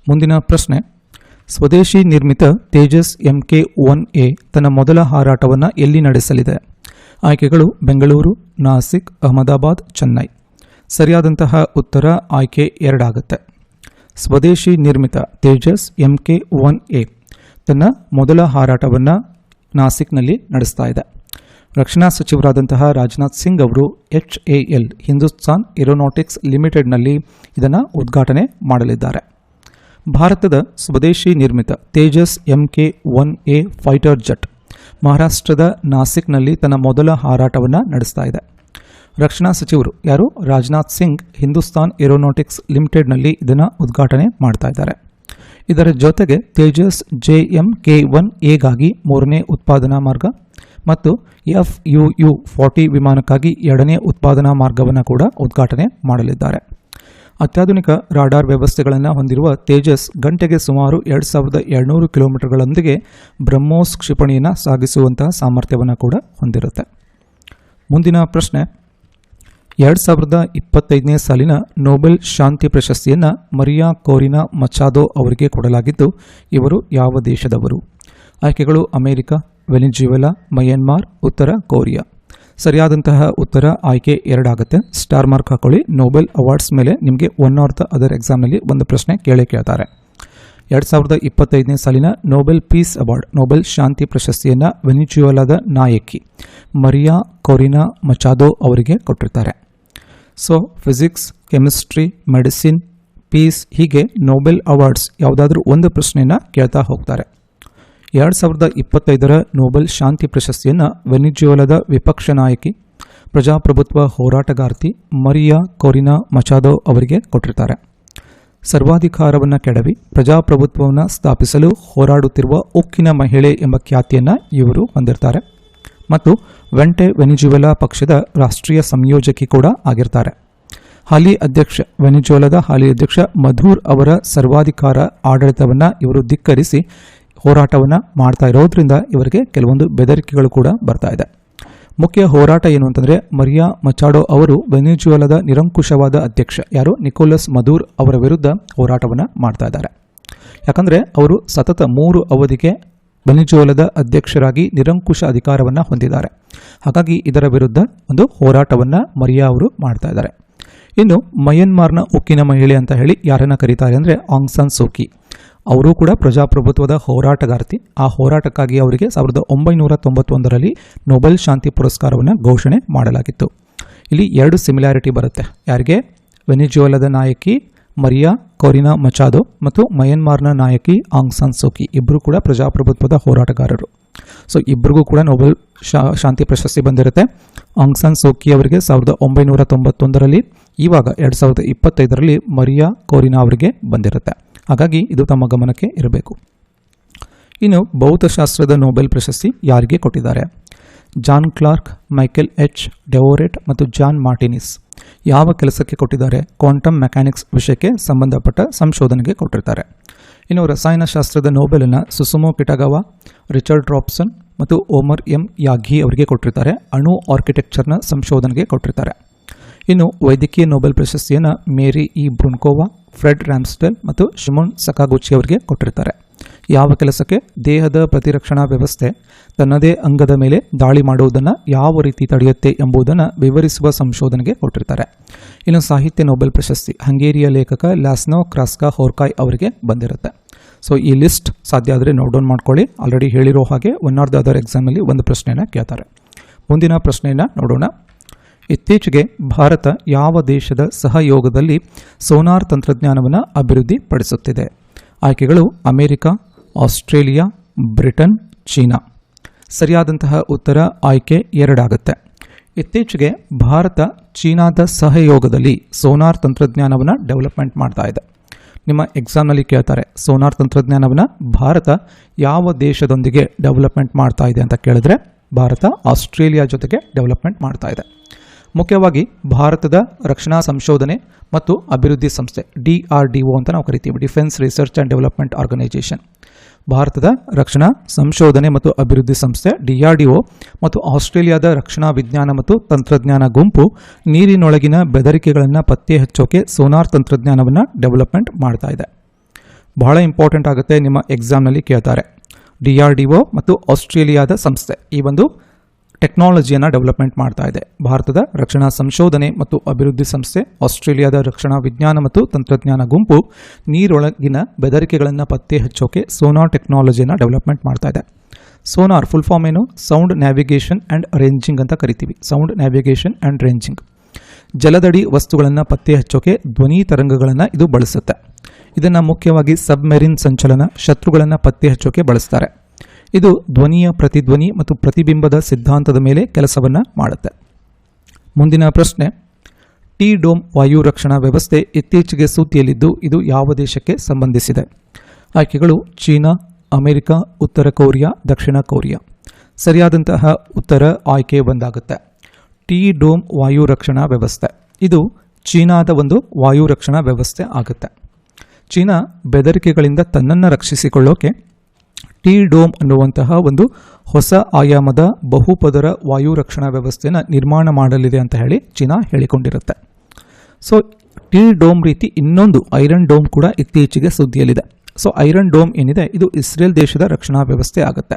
ಮುಂದಿನ ಪ್ರಶ್ನೆ ಸ್ವದೇಶಿ ನಿರ್ಮಿತ ತೇಜಸ್ ಎಂಕೆ ಒನ್ ಎ ತನ್ನ ಮೊದಲ ಹಾರಾಟವನ್ನು ಎಲ್ಲಿ ನಡೆಸಲಿದೆ? ಆಯ್ಕೆಗಳು ಬೆಂಗಳೂರು, ನಾಸಿಕ್, ಅಹಮದಾಬಾದ್, ಚೆನ್ನೈ. ಸರಿಯಾದಂತಹ ಉತ್ತರ ಆಯ್ಕೆ ಎರಡಾಗುತ್ತೆ. ಸ್ವದೇಶಿ ನಿರ್ಮಿತ ತೇಜಸ್ ಎಂಕೆ ಒನ್ ಎ ತನ್ನ ಮೊದಲ ಹಾರಾಟವನ್ನು ನಾಸಿಕ್ನಲ್ಲಿ ನಡೆಸ್ತಾ ಇದೆ. ರಕ್ಷಣಾ ಸಚಿವರಾದಂತಹ ರಾಜನಾಥ್ ಸಿಂಗ್ ಅವರು H A L, Hindustan aeronautics ಲಿಮಿಟೆಡ್ನಲ್ಲಿ ಇದನ್ನು ಉದ್ಘಾಟನೆ ಮಾಡಲಿದ್ದಾರೆ. ಭಾರತದ ಸ್ವದೇಶಿ ನಿರ್ಮಿತ Tejas M K one A fighter jet ಮಹಾರಾಷ್ಟ್ರದ ನಾಸಿಕ್ನಲ್ಲಿ ತನ್ನ ಮೊದಲ ಹಾರಾಟವನ್ನು ನಡೆಸ್ತಾ ಇದೆ. ರಕ್ಷಣಾ ಸಚಿವರು ಯಾರು? ರಾಜನಾಥ್ ಸಿಂಗ್, ಹಿಂದೂಸ್ತಾನ್ ಏರೋನಾಟಿಕ್ಸ್ ಲಿಮಿಟೆಡ್ನಲ್ಲಿ ಇದನ್ನು ಉದ್ಘಾಟನೆ ಮಾಡ್ತಾ ಇದ್ದಾರೆ. ಇದರ ಜೊತೆಗೆ Tejas J M K one ಎಗಾಗಿ ಮೂರನೇ ಉತ್ಪಾದನಾ ಮಾರ್ಗ ಮತ್ತು ಎಫ್ ಯು ಯು ಫಾರ್ಟಿ ವಿಮಾನಕ್ಕಾಗಿ ಎರಡನೇ ಉತ್ಪಾದನಾ ಮಾರ್ಗವನ್ನು ಕೂಡ ಉದ್ಘಾಟನೆ ಮಾಡಲಿದ್ದಾರೆ. ಅತ್ಯಾಧುನಿಕ ರಾಡಾರ್ ವ್ಯವಸ್ಥೆಗಳನ್ನು ಹೊಂದಿರುವ ತೇಜಸ್ ಗಂಟೆಗೆ ಸುಮಾರು ಎರಡು ಸಾವಿರದ ಎರಡುನೂರು ಕಿಲೋಮೀಟರ್ಗಳೊಂದಿಗೆ ಬ್ರಹ್ಮೋಸ್ ಕ್ಷಿಪಣಿಯನ್ನು ಸಾಗಿಸುವಂತಹ ಸಾಮರ್ಥ್ಯವನ್ನು ಕೂಡ ಹೊಂದಿರುತ್ತೆ. ಮುಂದಿನ ಪ್ರಶ್ನೆ. ಎರಡು ಸಾವಿರದ ಇಪ್ಪತ್ತೈದನೇ ಸಾಲಿನ ನೊಬೆಲ್ ಶಾಂತಿ ಪ್ರಶಸ್ತಿಯನ್ನು ಮರಿಯಾ ಕೋರಿನಾ ಮಚಾದೋ ಅವರಿಗೆ ಕೊಡಲಾಗಿದ್ದು, ಇವರು ಯಾವ ದೇಶದವರು? ಆಯ್ಕೆಗಳು ಅಮೆರಿಕ, ವೆನಿಜುವೆಲಾ, ಮಯನ್ಮಾರ್, ಉತ್ತರ ಕೊರಿಯಾ. ಸರಿಯಾದಂತಹ ಉತ್ತರ ಆಯ್ಕೆ ಎರಡಾಗುತ್ತೆ. ಸ್ಟಾರ್ ಮಾರ್ಕ್ ಹಾಕೊಳ್ಳಿ. ನೊಬೆಲ್ ಅವಾರ್ಡ್ಸ್ ಮೇಲೆ ನಿಮಗೆ ಒನ್ ಆರ್ ದ ಅದರ್ ಎಕ್ಸಾಮ್ನಲ್ಲಿ ಒಂದು ಪ್ರಶ್ನೆ ಕೇಳೇ ಕೇಳ್ತಾರೆ. ಎರಡು ಸಾವಿರದ ಇಪ್ಪತ್ತೈದನೇ ಸಾಲಿನ ನೋಬೆಲ್ ಪೀಸ್ ಅವಾರ್ಡ್, ನೋಬೆಲ್ ಶಾಂತಿ ಪ್ರಶಸ್ತಿಯನ್ನು ವೆನಿಚುವಲಾದ ನಾಯಕಿ ಮರಿಯಾ ಕೊರಿನಾ ಮಚಾದೋ ಅವರಿಗೆ ಕೊಟ್ಟಿರ್ತಾರೆ. So physics chemistry medicine peace ಹೀಗೆ ನೋಬೆಲ್ ಅವಾರ್ಡ್ಸ್ ಯಾವುದಾದ್ರೂ ಒಂದು ಪ್ರಶ್ನೆಯನ್ನು ಕೇಳ್ತಾ ಹೋಗ್ತಾರೆ. ಎರಡು ಸಾವಿರದ ಇಪ್ಪತ್ತೈದರ ನೊಬೆಲ್ ಶಾಂತಿ ಪ್ರಶಸ್ತಿಯನ್ನು ವೆನಿಜುವೆಲಾದ ವಿಪಕ್ಷ ನಾಯಕಿ, ಪ್ರಜಾಪ್ರಭುತ್ವ ಹೋರಾಟಗಾರ್ತಿ ಮರಿಯಾ ಕೊರಿನಾ ಮಚಾದೋ ಅವರಿಗೆ ಕೊಟ್ಟಿರ್ತಾರೆ. ಸರ್ವಾಧಿಕಾರವನ್ನು ಕೆಡವಿ ಪ್ರಜಾಪ್ರಭುತ್ವವನ್ನು ಸ್ಥಾಪಿಸಲು ಹೋರಾಡುತ್ತಿರುವ ಉಕ್ಕಿನ ಮಹಿಳೆ ಎಂಬ ಖ್ಯಾತಿಯನ್ನು ಇವರು ಹೊಂದಿರ್ತಾರೆ. ಮತ್ತು ವೆಂಟೆ ವೆನಿಜುವೆಲಾ ಪಕ್ಷದ ರಾಷ್ಟ್ರೀಯ ಸಂಯೋಜಕಿ ಕೂಡ ಆಗಿರ್ತಾರೆ. ಹಾಲಿ ಅಧ್ಯಕ್ಷ ವೆನಿಜುವೆಲಾದ ಹಾಲಿ ಅಧ್ಯಕ್ಷ ಮಧೂರ್ ಅವರ ಸರ್ವಾಧಿಕಾರ ಆಡಳಿತವನ್ನು ಇವರು ಧಿಕ್ಕರಿಸಿ ಹೋರಾಟವನ್ನು ಮಾಡ್ತಾ ಇರೋದ್ರಿಂದ ಇವರಿಗೆ ಕೆಲವೊಂದು ಬೆದರಿಕೆಗಳು ಕೂಡ ಬರ್ತಾ ಇದೆ. ಮುಖ್ಯ ಹೋರಾಟ ಏನು ಅಂತಂದರೆ ಮರಿಯಾ ಮಚಾಡೋ ಅವರು ವೆನಿಜುವಲದ ನಿರಂಕುಶವಾದ ಅಧ್ಯಕ್ಷ, ಯಾರು? ನಿಕೋಲಸ್ ಮಧೂರ್ ಅವರ ವಿರುದ್ಧ ಹೋರಾಟವನ್ನು ಮಾಡ್ತಾ ಇದ್ದಾರೆ. ಯಾಕಂದರೆ ಅವರು ಸತತ ಮೂರು ಅವಧಿಗೆ ವೆನಿಜುವಲದ ಅಧ್ಯಕ್ಷರಾಗಿ ನಿರಂಕುಶ ಅಧಿಕಾರವನ್ನು ಹೊಂದಿದ್ದಾರೆ. ಹಾಗಾಗಿ ಇದರ ವಿರುದ್ಧ ಒಂದು ಹೋರಾಟವನ್ನು ಮರಿಯಾ ಅವರು ಮಾಡ್ತಾ ಇದ್ದಾರೆ. ಇನ್ನು ಮಯನ್ಮಾರ್ನ ಉಕ್ಕಿನ ಮಹಿಳೆ ಅಂತ ಹೇಳಿ ಯಾರನ್ನ ಕರೀತಾರೆ ಅಂದರೆ ಆಂಗ್ಸನ್ ಸೋಕಿ ಸೂಕಿ. ಅವರು ಕೂಡ ಪ್ರಜಾಪ್ರಭುತ್ವದ ಹೋರಾಟಗಾರ್ತಿ. ಆ ಹೋರಾಟಕ್ಕಾಗಿ ಅವರಿಗೆ ಸಾವಿರದ ಒಂಬೈನೂರ ತೊಂಬತ್ತೊಂದರಲ್ಲಿ ನೊಬೆಲ್ ಶಾಂತಿ ಪುರಸ್ಕಾರವನ್ನು ಘೋಷಣೆ ಮಾಡಲಾಗಿತ್ತು. ಇಲ್ಲಿ ಎರಡು ಸಿಮಿಲಾರಿಟಿ ಬರುತ್ತೆ. ಯಾರಿಗೆ? ವೆನಿಜುವಲದ ನಾಯಕಿ ಮರಿಯಾ ಕೊರಿನಾ ಮಚಾದೋ ಮತ್ತು ಮಯನ್ಮಾರ್ನ ನಾಯಕಿ ಆಂಗ್ ಸಾನ್ ಸೋಕಿ. ಇಬ್ಬರು ಕೂಡ ಪ್ರಜಾಪ್ರಭುತ್ವದ ಹೋರಾಟಗಾರರು. ಸೊ ಇಬ್ಬರಿಗೂ ಕೂಡ ನೊಬೆಲ್ ಶಾಂತಿ ಪ್ರಶಸ್ತಿ ಬಂದಿರುತ್ತೆ. ಆಂಗ್ ಸಾನ್ ಸೋಕಿ ಅವರಿಗೆ ಸಾವಿರದ ಒಂಬೈನೂರ ತೊಂಬತ್ತೊಂದರಲ್ಲಿ, ಇವಾಗ ಎರಡು ಸಾವಿರದ ಇಪ್ಪತ್ತೈದರಲ್ಲಿ ಮರಿಯಾ ಕೋರಿನಾ ಅವರಿಗೆ ಬಂದಿರುತ್ತೆ. ಹಾಗಾಗಿ ಇದು ತಮ್ಮ ಗಮನಕ್ಕೆ ಇರಬೇಕು. ಇನ್ನು ಭೌತಶಾಸ್ತ್ರದ ನೊಬೆಲ್ ಪ್ರಶಸ್ತಿ ಯಾರಿಗೆ ಕೊಟ್ಟಿದ್ದಾರೆ? John Clarke, Michael H, Devoret ಮತ್ತು ಜಾನ್ ಮಾರ್ಟಿನಿಸ್. ಯಾವ ಕೆಲಸಕ್ಕೆ ಕೊಟ್ಟಿದ್ದಾರೆ? ಕ್ವಾಂಟಮ್ ಮೆಕ್ಯಾನಿಕ್ಸ್ ವಿಷಯಕ್ಕೆ ಸಂಬಂಧಪಟ್ಟ ಸಂಶೋಧನೆಗೆ ಕೊಟ್ಟಿರ್ತಾರೆ. ಇನ್ನು ರಸಾಯನಶಾಸ್ತ್ರದ ನೋಬೆಲನ್ನು ಸುಸುಮೋ ಕಿಟಗವ, ರಿಚರ್ಡ್ ರಾಬ್ಸನ್ ಮತ್ತು ಓಮರ್ ಎಂ ಯಾಘಿ ಅವರಿಗೆ ಕೊಟ್ಟಿರ್ತಾರೆ. ಅಣು ಆರ್ಕಿಟೆಕ್ಚರ್ನ ಸಂಶೋಧನೆಗೆ ಕೊಟ್ಟಿರ್ತಾರೆ. ಇನ್ನು ವೈದ್ಯಕೀಯ ನೊಬೆಲ್ ಪ್ರಶಸ್ತಿಯನ್ನು Mary E Brunkow Fred Ramsdell ಮತ್ತು ಶಿಮೋನ್ ಸಕಾಗುಚಿ ಅವರಿಗೆ ಕೊಟ್ಟಿರ್ತಾರೆ. ಯಾವ ಕೆಲಸಕ್ಕೆ ದೇಹದ ಪ್ರತಿರಕ್ಷಣಾ ವ್ಯವಸ್ಥೆ ತನ್ನದೇ ಅಂಗದ ಮೇಲೆ ದಾಳಿ ಮಾಡುವುದನ್ನು ಯಾವ ರೀತಿ ತಡೆಯುತ್ತೆ ಎಂಬುದನ್ನು ವಿವರಿಸುವ ಸಂಶೋಧನೆಗೆ ಕೊಟ್ಟಿರ್ತಾರೆ. ಇನ್ನು ಸಾಹಿತ್ಯ ನೊಬೆಲ್ ಪ್ರಶಸ್ತಿ ಹಂಗೇರಿಯ ಲೇಖಕ ಲ್ಯಾಸ್ನೋ ಕ್ರಾಸ್ಕಾ ಹೋರ್ಕಾಯ್ ಅವರಿಗೆ ಬಂದಿರುತ್ತೆ. ಸೊ, ಈ ಲಿಸ್ಟ್ ಸಾಧ್ಯ ಆದರೆ ನೋಟ್ ಡೌನ್ ಮಾಡ್ಕೊಳ್ಳಿ. ಆಲ್ರೆಡಿ ಹೇಳಿರೋ ಹಾಗೆ ಒನ್ ಆರ್ ದ ಅದರ್ ಎಕ್ಸಾಮಲ್ಲಿ ಒಂದು ಪ್ರಶ್ನೆಯನ್ನು ಕೇಳ್ತಾರೆ. ಮುಂದಿನ ಪ್ರಶ್ನೆಯನ್ನು ನೋಡೋಣ. ಇತ್ತೀಚೆಗೆ ಭಾರತ ಯಾವ ದೇಶದ ಸಹಯೋಗದಲ್ಲಿ ಸೋನಾರ್ ತಂತ್ರಜ್ಞಾನವನ್ನು ಅಭಿವೃದ್ಧಿಪಡಿಸುತ್ತಿದೆ? ಆಯ್ಕೆಗಳು ಅಮೆರಿಕ, ಆಸ್ಟ್ರೇಲಿಯಾ, ಬ್ರಿಟನ್, ಚೀನಾ. ಸರಿಯಾದಂತಹ ಉತ್ತರ ಆಯ್ಕೆ ಎರಡಾಗುತ್ತೆ. ಇತ್ತೀಚೆಗೆ ಭಾರತ ಚೀನಾದ ಸಹಯೋಗದಲ್ಲಿ ಸೋನಾರ್ ತಂತ್ರಜ್ಞಾನವನ್ನು ಡೆವಲಪ್ಮೆಂಟ್ ಮಾಡ್ತಾ ಇದೆ. ನಿಮ್ಮ ಎಕ್ಸಾಮ್ನಲ್ಲಿ ಕೇಳ್ತಾರೆ, ಸೋನಾರ್ ತಂತ್ರಜ್ಞಾನವನ್ನು ಭಾರತ ಯಾವ ದೇಶದೊಂದಿಗೆ ಡೆವಲಪ್ಮೆಂಟ್ ಮಾಡ್ತಾ ಇದೆ ಅಂತ ಕೇಳಿದ್ರೆ, ಭಾರತ ಆಸ್ಟ್ರೇಲಿಯಾ ಜೊತೆಗೆ ಡೆವಲಪ್ಮೆಂಟ್ ಮಾಡ್ತಾ ಇದೆ. ಮುಖ್ಯವಾಗಿ ಭಾರತದ ರಕ್ಷಣಾ ಸಂಶೋಧನೆ ಮತ್ತು ಅಭಿವೃದ್ಧಿ ಸಂಸ್ಥೆ ಡಿ ಆರ್ ಡಿ ಒ ಅಂತ ನಾವು ಕರಿತೀವಿ. Defence research and development organisation ಭಾರತದ ರಕ್ಷಣಾ ಸಂಶೋಧನೆ ಮತ್ತು ಅಭಿವೃದ್ಧಿ ಸಂಸ್ಥೆ ಡಿಆರ್ಡಿಒ ಮತ್ತು ಆಸ್ಟ್ರೇಲಿಯಾದ ರಕ್ಷಣಾ ವಿಜ್ಞಾನ ಮತ್ತು ತಂತ್ರಜ್ಞಾನ ಗುಂಪು ನೀರಿನೊಳಗಿನ ಬೆದರಿಕೆಗಳನ್ನು ಪತ್ತೆ ಹಚ್ಚೋಕೆ ಸೋನಾರ್ ತಂತ್ರಜ್ಞಾನವನ್ನು ಡೆವಲಪ್ಮೆಂಟ್ ಮಾಡ್ತಾ ಇದೆ. ಬಹಳ ಇಂಪಾರ್ಟೆಂಟ್ ಆಗುತ್ತೆ, ನಿಮ್ಮ ಎಕ್ಸಾಮ್ನಲ್ಲಿ ಕೇಳ್ತಾರೆ. ಡಿಆರ್ಡಿಒ ಮತ್ತು ಆಸ್ಟ್ರೇಲಿಯಾದ ಸಂಸ್ಥೆ. ಈ ಒಂದು ಟೆಕ್ನಾಲಜಿಯನ್ನು ಡೆವಲಪ್ಮೆಂಟ್ ಮಾಡ್ತಾ ಇದೆ. ಭಾರತದ ರಕ್ಷಣಾ ಸಂಶೋಧನೆ ಮತ್ತು ಅಭಿವೃದ್ಧಿ ಸಂಸ್ಥೆ, ಆಸ್ಟ್ರೇಲಿಯಾದ ರಕ್ಷಣಾ ವಿಜ್ಞಾನ ಮತ್ತು ತಂತ್ರಜ್ಞಾನ ಗುಂಪು, ನೀರೊಳಗಿನ ಬೆದರಿಕೆಗಳನ್ನು ಪತ್ತೆ ಹಚ್ಚೋಕೆ ಸೋನಾರ್ ಟೆಕ್ನಾಲಜಿಯನ್ನು ಡೆವಲಪ್ಮೆಂಟ್ ಮಾಡ್ತಾ ಇದೆ. ಸೋನಾರ್ ಫುಲ್ ಫಾರ್ಮ್ ಏನು? ಸೌಂಡ್ ನ್ಯಾವಿಗೇಷನ್ ಆ್ಯಂಡ್ ರೇಂಜಿಂಗ್ ಅಂತ ಕರಿತೀವಿ. ಸೌಂಡ್ ನ್ಯಾವಿಗೇಷನ್ ಆ್ಯಂಡ್ ರೇಂಜಿಂಗ್ ಜಲದಡಿ ವಸ್ತುಗಳನ್ನು ಪತ್ತೆ ಹಚ್ಚೋಕೆ ಧ್ವನಿ ತರಂಗಗಳನ್ನು ಇದು ಬಳಸುತ್ತೆ. ಇದನ್ನು ಮುಖ್ಯವಾಗಿ ಸಬ್ಮೆರಿನ್ ಸಂಚಲನ, ಶತ್ರುಗಳನ್ನು ಪತ್ತೆ ಹಚ್ಚೋಕೆ ಬಳಸ್ತಾರೆ. ಇದು ಧ್ವನಿಯ ಪ್ರತಿಧ್ವನಿ ಮತ್ತು ಪ್ರತಿಬಿಂಬದ ಸಿದ್ಧಾಂತದ ಮೇಲೆ ಕೆಲಸವನ್ನು ಮಾಡುತ್ತೆ. ಮುಂದಿನ ಪ್ರಶ್ನೆ ಟಿ ಡೋಮ್ ವಾಯು ರಕ್ಷಣಾ ವ್ಯವಸ್ಥೆ ಇತ್ತೀಚೆಗೆ ಸೂತಿಯಲ್ಲಿದ್ದು ಇದು ಯಾವ ದೇಶಕ್ಕೆ ಸಂಬಂಧಿಸಿದೆ? ಆಯ್ಕೆಗಳು, ಚೀನಾ, ಅಮೆರಿಕ, ಉತ್ತರ ಕೊರಿಯಾ, ದಕ್ಷಿಣ ಕೊರಿಯಾ. ಸರಿಯಾದಂತಹ ಉತ್ತರ ಆಯ್ಕೆ ಒಂದಾಗುತ್ತೆ. ಟಿ ಡೋಮ್ ವಾಯು ರಕ್ಷಣಾ ವ್ಯವಸ್ಥೆ. ಇದು ಚೀನಾದ ಒಂದು ವಾಯು ರಕ್ಷಣಾ ವ್ಯವಸ್ಥೆ ಆಗುತ್ತೆ. ಚೀನಾ ಬೆದರಿಕೆಗಳಿಂದ ತನ್ನನ್ನು ರಕ್ಷಿಸಿಕೊಳ್ಳೋಕೆ ಟಿ ಡೋಮ್ ಅನ್ನುವಂತಹ ಒಂದು ಹೊಸ ಆಯಾಮದ ಬಹುಪದರ ವಾಯು ರಕ್ಷಣಾ ವ್ಯವಸ್ಥೆಯನ್ನು ನಿರ್ಮಾಣ ಮಾಡಲಿದೆ ಅಂತ ಹೇಳಿ ಚೀನಾ ಹೇಳಿಕೊಂಡಿರುತ್ತೆ. ಸೊ ಟಿ ಡೋಮ್ ರೀತಿ ಇನ್ನೊಂದು ಐರನ್ ಡೋಮ್ ಕೂಡ ಇತ್ತೀಚೆಗೆ ಸುದ್ದಿಯಲ್ಲಿದೆ. ಸೊ ಐರನ್ ಡೋಮ್ ಏನಿದೆ? ಇದು ಇಸ್ರೇಲ್ ದೇಶದ ರಕ್ಷಣಾ ವ್ಯವಸ್ಥೆ ಆಗುತ್ತೆ.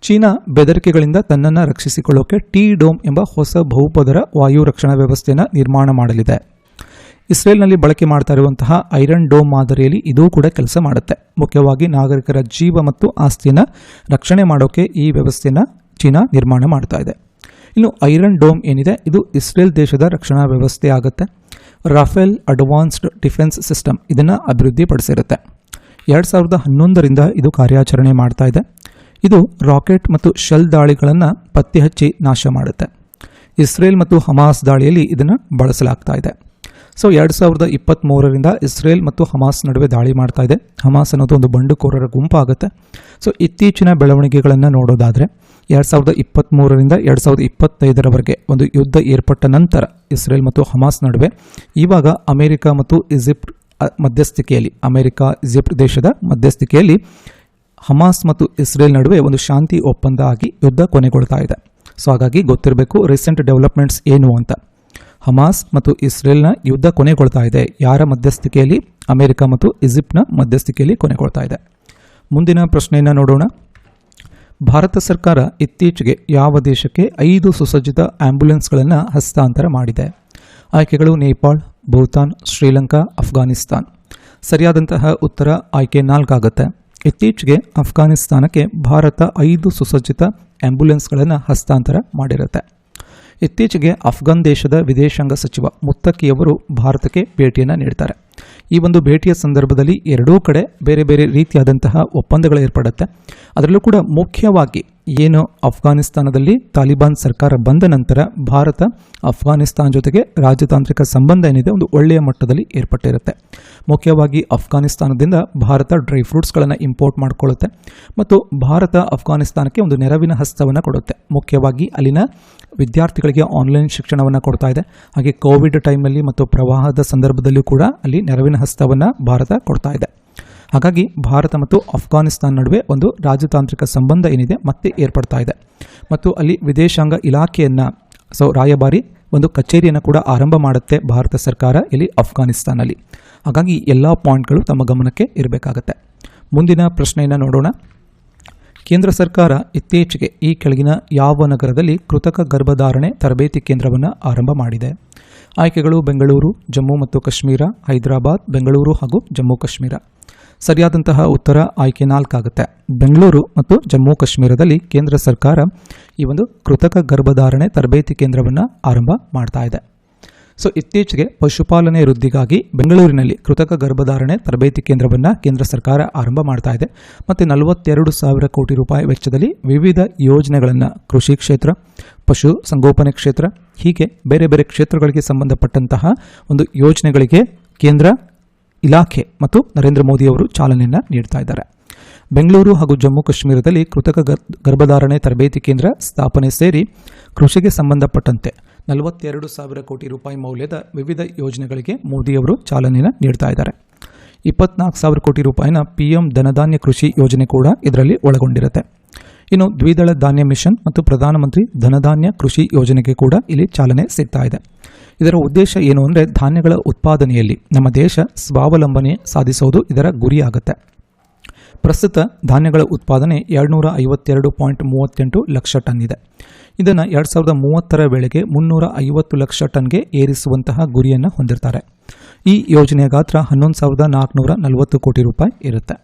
ಚೀನಾ ಬೆದರಿಕೆಗಳಿಂದ ತನ್ನನ್ನು ರಕ್ಷಿಸಿಕೊಳ್ಳೋಕೆ ಟಿ ಡೋಮ್ ಎಂಬ ಹೊಸ ಬಹುಪದರ ವಾಯು ರಕ್ಷಣಾ ವ್ಯವಸ್ಥೆಯನ್ನು ನಿರ್ಮಾಣ ಮಾಡಲಿದೆ. ಇಸ್ರೇಲ್ನಲ್ಲಿ ಬಳಕೆ ಮಾಡ್ತಾ ಇರುವಂತಹ ಐರನ್ ಡೋಮ್ ಮಾದರಿಯಲ್ಲಿ ಇದೂ ಕೂಡ ಕೆಲಸ ಮಾಡುತ್ತೆ. ಮುಖ್ಯವಾಗಿ ನಾಗರಿಕರ ಜೀವ ಮತ್ತು ಆಸ್ತಿಯನ್ನು ರಕ್ಷಣೆ ಮಾಡೋಕೆ ಈ ವ್ಯವಸ್ಥೆಯನ್ನು ಚೀನಾ ನಿರ್ಮಾಣ ಮಾಡ್ತಾ ಇದೆ. ಇನ್ನು ಐರನ್ ಡೋಮ್ ಏನಿದೆ? ಇದು ಇಸ್ರೇಲ್ ದೇಶದ ರಕ್ಷಣಾ ವ್ಯವಸ್ಥೆ ಆಗುತ್ತೆ. ರಾಫೆಲ್ ಅಡ್ವಾನ್ಸ್ಡ್ ಡಿಫೆನ್ಸ್ ಸಿಸ್ಟಮ್ ಇದನ್ನು ಅಭಿವೃದ್ಧಿಪಡಿಸಿರುತ್ತೆ. ಎರಡು ಸಾವಿರದ ಹನ್ನೊಂದರಿಂದ ಇದು ಕಾರ್ಯಾಚರಣೆ ಮಾಡ್ತಾ ಇದೆ. ಇದು ರಾಕೆಟ್ ಮತ್ತು ಶೆಲ್ ದಾಳಿಗಳನ್ನು ಪತ್ತೆ ಹಚ್ಚಿ ನಾಶ ಮಾಡುತ್ತೆ. ಇಸ್ರೇಲ್ ಮತ್ತು ಹಮಾಸ್ ದಾಳಿಯಲ್ಲಿ ಇದನ್ನು ಬಳಸಲಾಗ್ತಾ ಇದೆ. ಸೊ ಎರಡು ಸಾವಿರದ ಇಪ್ಪತ್ತ್ಮೂರರಿಂದ ಇಸ್ರೇಲ್ ಮತ್ತು ಹಮಾಸ್ ನಡುವೆ ದಾಳಿ ಮಾಡ್ತಾ ಇದೆ. ಹಮಾಸ್ ಅನ್ನೋದು ಒಂದು ಬಂಡುಕೋರರ ಗುಂಪಾಗುತ್ತೆ. ಸೊ ಇತ್ತೀಚಿನ ಬೆಳವಣಿಗೆಗಳನ್ನು ನೋಡೋದಾದರೆ, ಎರಡು ಸಾವಿರದ ಇಪ್ಪತ್ತ್ಮೂರರಿಂದ ಎರಡು ಸಾವಿರದ ಇಪ್ಪತ್ತೈದರವರೆಗೆ ಒಂದು ಯುದ್ಧ ಏರ್ಪಟ್ಟ ನಂತರ ಇಸ್ರೇಲ್ ಮತ್ತು ಹಮಾಸ್ ನಡುವೆ, ಇವಾಗ ಅಮೆರಿಕ ಮತ್ತು ಈಜಿಪ್ಟ್ ಮಧ್ಯಸ್ಥಿಕೆಯಲ್ಲಿ, ಅಮೆರಿಕ, ಈಜಿಪ್ಟ್ ದೇಶದ ಮಧ್ಯಸ್ಥಿಕೆಯಲ್ಲಿ ಹಮಾಸ್ ಮತ್ತು ಇಸ್ರೇಲ್ ನಡುವೆ ಒಂದು ಶಾಂತಿ ಒಪ್ಪಂದ ಆಗಿ ಯುದ್ಧ ಕೊನೆಗೊಳ್ತಾ ಇದೆ. ಸೊ ಹಾಗಾಗಿ ಗೊತ್ತಿರಬೇಕು, ರೀಸೆಂಟ್ ಡೆವಲಪ್ಮೆಂಟ್ಸ್ ಏನು ಅಂತ. ಹಮಾಸ್ ಮತ್ತು ಇಸ್ರೇಲ್ನ ಯುದ್ಧ ಕೊನೆಗೊಳ್ತಾ ಇದೆ. ಯಾರ ಮಧ್ಯಸ್ಥಿಕೆಯಲ್ಲಿ? ಅಮೆರಿಕ ಮತ್ತು ಈಜಿಪ್ಟ್ನ ಮಧ್ಯಸ್ಥಿಕೆಯಲ್ಲಿ ಕೊನೆಗೊಳ್ತಾ ಇದೆ. ಮುಂದಿನ ಪ್ರಶ್ನೆಯನ್ನು ನೋಡೋಣ. ಭಾರತ ಸರ್ಕಾರ ಇತ್ತೀಚೆಗೆ ಯಾವ ದೇಶಕ್ಕೆ ಐದು ಸುಸಜ್ಜಿತ ಆಂಬ್ಯುಲೆನ್ಸ್ಗಳನ್ನು ಹಸ್ತಾಂತರ ಮಾಡಿದೆ? ಆಯ್ಕೆಗಳು ನೇಪಾಳ್, ಭೂತಾನ್, ಶ್ರೀಲಂಕಾ, ಅಫ್ಘಾನಿಸ್ತಾನ್. ಸರಿಯಾದಂತಹ ಉತ್ತರ ಆಯ್ಕೆ ನಾಲ್ಕಾಗುತ್ತೆ. ಇತ್ತೀಚೆಗೆ ಅಫ್ಘಾನಿಸ್ತಾನಕ್ಕೆ ಭಾರತ ಐದು ಸುಸಜ್ಜಿತ ಆ್ಯಂಬುಲೆನ್ಸ್ಗಳನ್ನು ಹಸ್ತಾಂತರ ಮಾಡಿರುತ್ತೆ. ಇತ್ತೀಚೆಗೆ ಅಫ್ಘಾನ್ ದೇಶದ ವಿದೇಶಾಂಗ ಸಚಿವ ಮುತ್ತಕಿಯವರು ಭಾರತಕ್ಕೆ ಭೇಟಿಯನ್ನು ನೀಡ್ತಾರೆ. ಈ ಒಂದು ಭೇಟಿಯ ಸಂದರ್ಭದಲ್ಲಿ ಎರಡೂ ಕಡೆ ಬೇರೆ ಬೇರೆ ರೀತಿಯಾದಂತಹ ಒಪ್ಪಂದಗಳು ಏರ್ಪಡುತ್ತೆ. ಅದರಲ್ಲೂ ಕೂಡ ಮುಖ್ಯವಾಗಿ ಏನು ಅಫ್ಘಾನಿಸ್ತಾನದಲ್ಲಿ ತಾಲಿಬಾನ್ ಸರ್ಕಾರ ಬಂದ ನಂತರ ಭಾರತ ಅಫ್ಘಾನಿಸ್ತಾನ್ ಜೊತೆಗೆ ರಾಜತಾಂತ್ರಿಕ ಸಂಬಂಧ ಏನಿದೆ ಒಂದು ಒಳ್ಳೆಯ ಮಟ್ಟದಲ್ಲಿ ಏರ್ಪಟ್ಟಿರುತ್ತೆ. ಮುಖ್ಯವಾಗಿ ಅಫ್ಘಾನಿಸ್ತಾನದಿಂದ ಭಾರತ ಡ್ರೈ ಫ್ರೂಟ್ಸ್ಗಳನ್ನು ಇಂಪೋರ್ಟ್ ಮಾಡಿಕೊಳ್ಳುತ್ತೆ ಮತ್ತು ಭಾರತ ಅಫ್ಘಾನಿಸ್ತಾನಕ್ಕೆ ಒಂದು ನೆರವಿನ ಹಸ್ತವನ್ನು ಕೊಡುತ್ತೆ. ಮುಖ್ಯವಾಗಿ ಅಲ್ಲಿನ ವಿದ್ಯಾರ್ಥಿಗಳಿಗೆ ಆನ್ಲೈನ್ ಶಿಕ್ಷಣವನ್ನು ಕೊಡ್ತಾ ಇದೆ. ಹಾಗೆ ಕೋವಿಡ್ ಟೈಮಲ್ಲಿ ಮತ್ತು ಪ್ರವಾಹದ ಸಂದರ್ಭದಲ್ಲೂ ಕೂಡ ಅಲ್ಲಿ ನೆರವಿನ ಹಸ್ತವನ್ನು ಭಾರತ ಕೊಡ್ತಾ ಇದೆ. ಹಾಗಾಗಿ ಭಾರತ ಮತ್ತು ಅಫ್ಘಾನಿಸ್ತಾನ್ ನಡುವೆ ಒಂದು ರಾಜತಾಂತ್ರಿಕ ಸಂಬಂಧ ಏನಿದೆ ಮತ್ತೆ ಏರ್ಪಡ್ತಾ ಇದೆ. ಮತ್ತು ಅಲ್ಲಿ ವಿದೇಶಾಂಗ ಇಲಾಖೆಯನ್ನು, ಸೊ ರಾಯಭಾರಿ ಒಂದು ಕಚೇರಿಯನ್ನು ಕೂಡ ಆರಂಭ ಮಾಡುತ್ತೆ ಭಾರತ ಸರ್ಕಾರ ಇಲ್ಲಿ ಅಫ್ಘಾನಿಸ್ತಾನಲ್ಲಿ ಹಾಗಾಗಿ ಎಲ್ಲ ಪಾಯಿಂಟ್ಗಳು ತಮ್ಮ ಗಮನಕ್ಕೆ ಇರಬೇಕಾಗತ್ತೆ. ಮುಂದಿನ ಪ್ರಶ್ನೆಯನ್ನು ನೋಡೋಣ. ಕೇಂದ್ರ ಸರ್ಕಾರ ಇತ್ತೀಚೆಗೆ ಈ ಕೆಳಗಿನ ಯಾವ ನಗರದಲ್ಲಿ ಕೃತಕ ಗರ್ಭಧಾರಣೆ ತರಬೇತಿ ಕೇಂದ್ರವನ್ನು ಆರಂಭ ಮಾಡಿದೆ. ಆಯ್ಕೆಗಳು ಬೆಂಗಳೂರು, ಜಮ್ಮು ಮತ್ತು ಕಾಶ್ಮೀರ, ಹೈದರಾಬಾದ್, ಬೆಂಗಳೂರು ಹಾಗೂ ಜಮ್ಮು ಕಾಶ್ಮೀರ. ಸರಿಯಾದಂತಹ ಉತ್ತರ ಆಯ್ಕೆ ನಾಲ್ಕಾಗುತ್ತೆ. ಬೆಂಗಳೂರು ಮತ್ತು ಜಮ್ಮು ಕಾಶ್ಮೀರದಲ್ಲಿ ಕೇಂದ್ರ ಸರ್ಕಾರ ಈ ಒಂದು ಕೃತಕ ಗರ್ಭಧಾರಣೆ ತರಬೇತಿ ಕೇಂದ್ರವನ್ನು ಆರಂಭ ಮಾಡ್ತಾ ಇದೆ. ಸೊ, ಇತ್ತೀಚೆಗೆ ಪಶುಪಾಲನೆ ವೃದ್ಧಿಗಾಗಿ ಬೆಂಗಳೂರಿನಲ್ಲಿ ಕೃತಕ ಗರ್ಭಧಾರಣೆ ತರಬೇತಿ ಕೇಂದ್ರವನ್ನು ಕೇಂದ್ರ ಸರ್ಕಾರ ಆರಂಭ ಮಾಡ್ತಾ ಇದೆ. ಮತ್ತು ನಲವತ್ತೆರಡು ಸಾವಿರ ಕೋಟಿ ರೂಪಾಯಿ ವೆಚ್ಚದಲ್ಲಿ ವಿವಿಧ ಯೋಜನೆಗಳನ್ನು ಕೃಷಿ ಕ್ಷೇತ್ರ, ಪಶು ಸಂಗೋಪನೆ ಕ್ಷೇತ್ರ, ಹೀಗೆ ಬೇರೆ ಬೇರೆ ಕ್ಷೇತ್ರಗಳಿಗೆ ಸಂಬಂಧಪಟ್ಟಂತಹ ಒಂದು ಯೋಜನೆಗಳಿಗೆ ಕೇಂದ್ರ ಇಲಾಖೆ ಮತ್ತು ನರೇಂದ್ರ ಮೋದಿಯವರು ಚಾಲನೆಯನ್ನು ನೀಡ್ತಾ ಇದ್ದಾರೆ. ಬೆಂಗಳೂರು ಹಾಗೂ ಜಮ್ಮು ಕಾಶ್ಮೀರದಲ್ಲಿ ಕೃತಕ ಗರ್- ಗರ್ಭಧಾರಣೆ ತರಬೇತಿ ಕೇಂದ್ರ ಸ್ಥಾಪನೆ ಸೇರಿ ಕೃಷಿಗೆ ಸಂಬಂಧಪಟ್ಟಂತೆ ನಲವತ್ತೆರಡು ಸಾವಿರ ಕೋಟಿ ರೂಪಾಯಿ ಮೌಲ್ಯದ ವಿವಿಧ ಯೋಜನೆಗಳಿಗೆ ಮೋದಿಯವರು ಚಾಲನೆಯನ್ನು ನೀಡ್ತಾ ಇದ್ದಾರೆ. ಇಪ್ಪತ್ನಾಲ್ಕು ಸಾವಿರ ಕೋಟಿ ರೂಪಾಯಿನ ಪಿ ಎಂ ಧನಧಾನ್ಯ ಕೃಷಿ ಯೋಜನೆ ಕೂಡ ಇದರಲ್ಲಿ ಒಳಗೊಂಡಿರುತ್ತೆ. ಇನ್ನು ದ್ವಿದಳ ಧಾನ್ಯ ಮಿಷನ್ ಮತ್ತು ಪ್ರಧಾನಮಂತ್ರಿ ಧನಧಾನ್ಯ ಕೃಷಿ ಯೋಜನೆಗೆ ಕೂಡ ಇಲ್ಲಿ ಚಾಲನೆ ಸಿಗ್ತಾ ಇದೆ. ಇದರ ಉದ್ದೇಶ ಏನು ಅಂದರೆ ಧಾನ್ಯಗಳ ಉತ್ಪಾದನೆಯಲ್ಲಿ ನಮ್ಮ ದೇಶ ಸ್ವಾವಲಂಬನೆ ಸಾಧಿಸೋದು ಇದರ ಗುರಿಯಾಗುತ್ತೆ. ಪ್ರಸ್ತುತ ಧಾನ್ಯಗಳ ಉತ್ಪಾದನೆ ಎರಡುನೂರ ಐವತ್ತೆರಡು ಪಾಯಿಂಟ್ ಮೂವತ್ತೆಂಟು ಲಕ್ಷ ಟನ್ ಇದೆ. ಇದನ್ನು ಎರಡು ಸಾವಿರದ ಮೂವತ್ತರ ವೇಳೆಗೆ ಮುನ್ನೂರ ಐವತ್ತು ಲಕ್ಷ ಟನ್ಗೆ ಏರಿಸುವಂತಹ ಗುರಿಯನ್ನು ಹೊಂದಿರ್ತಾರೆ. ಈ ಯೋಜನೆಯ ಗಾತ್ರ ಹನ್ನೊಂದು ಸಾವಿರದ ನಾಲ್ಕುನೂರ ನಲವತ್ತು ಕೋಟಿ ರೂಪಾಯಿ ಇರುತ್ತೆ.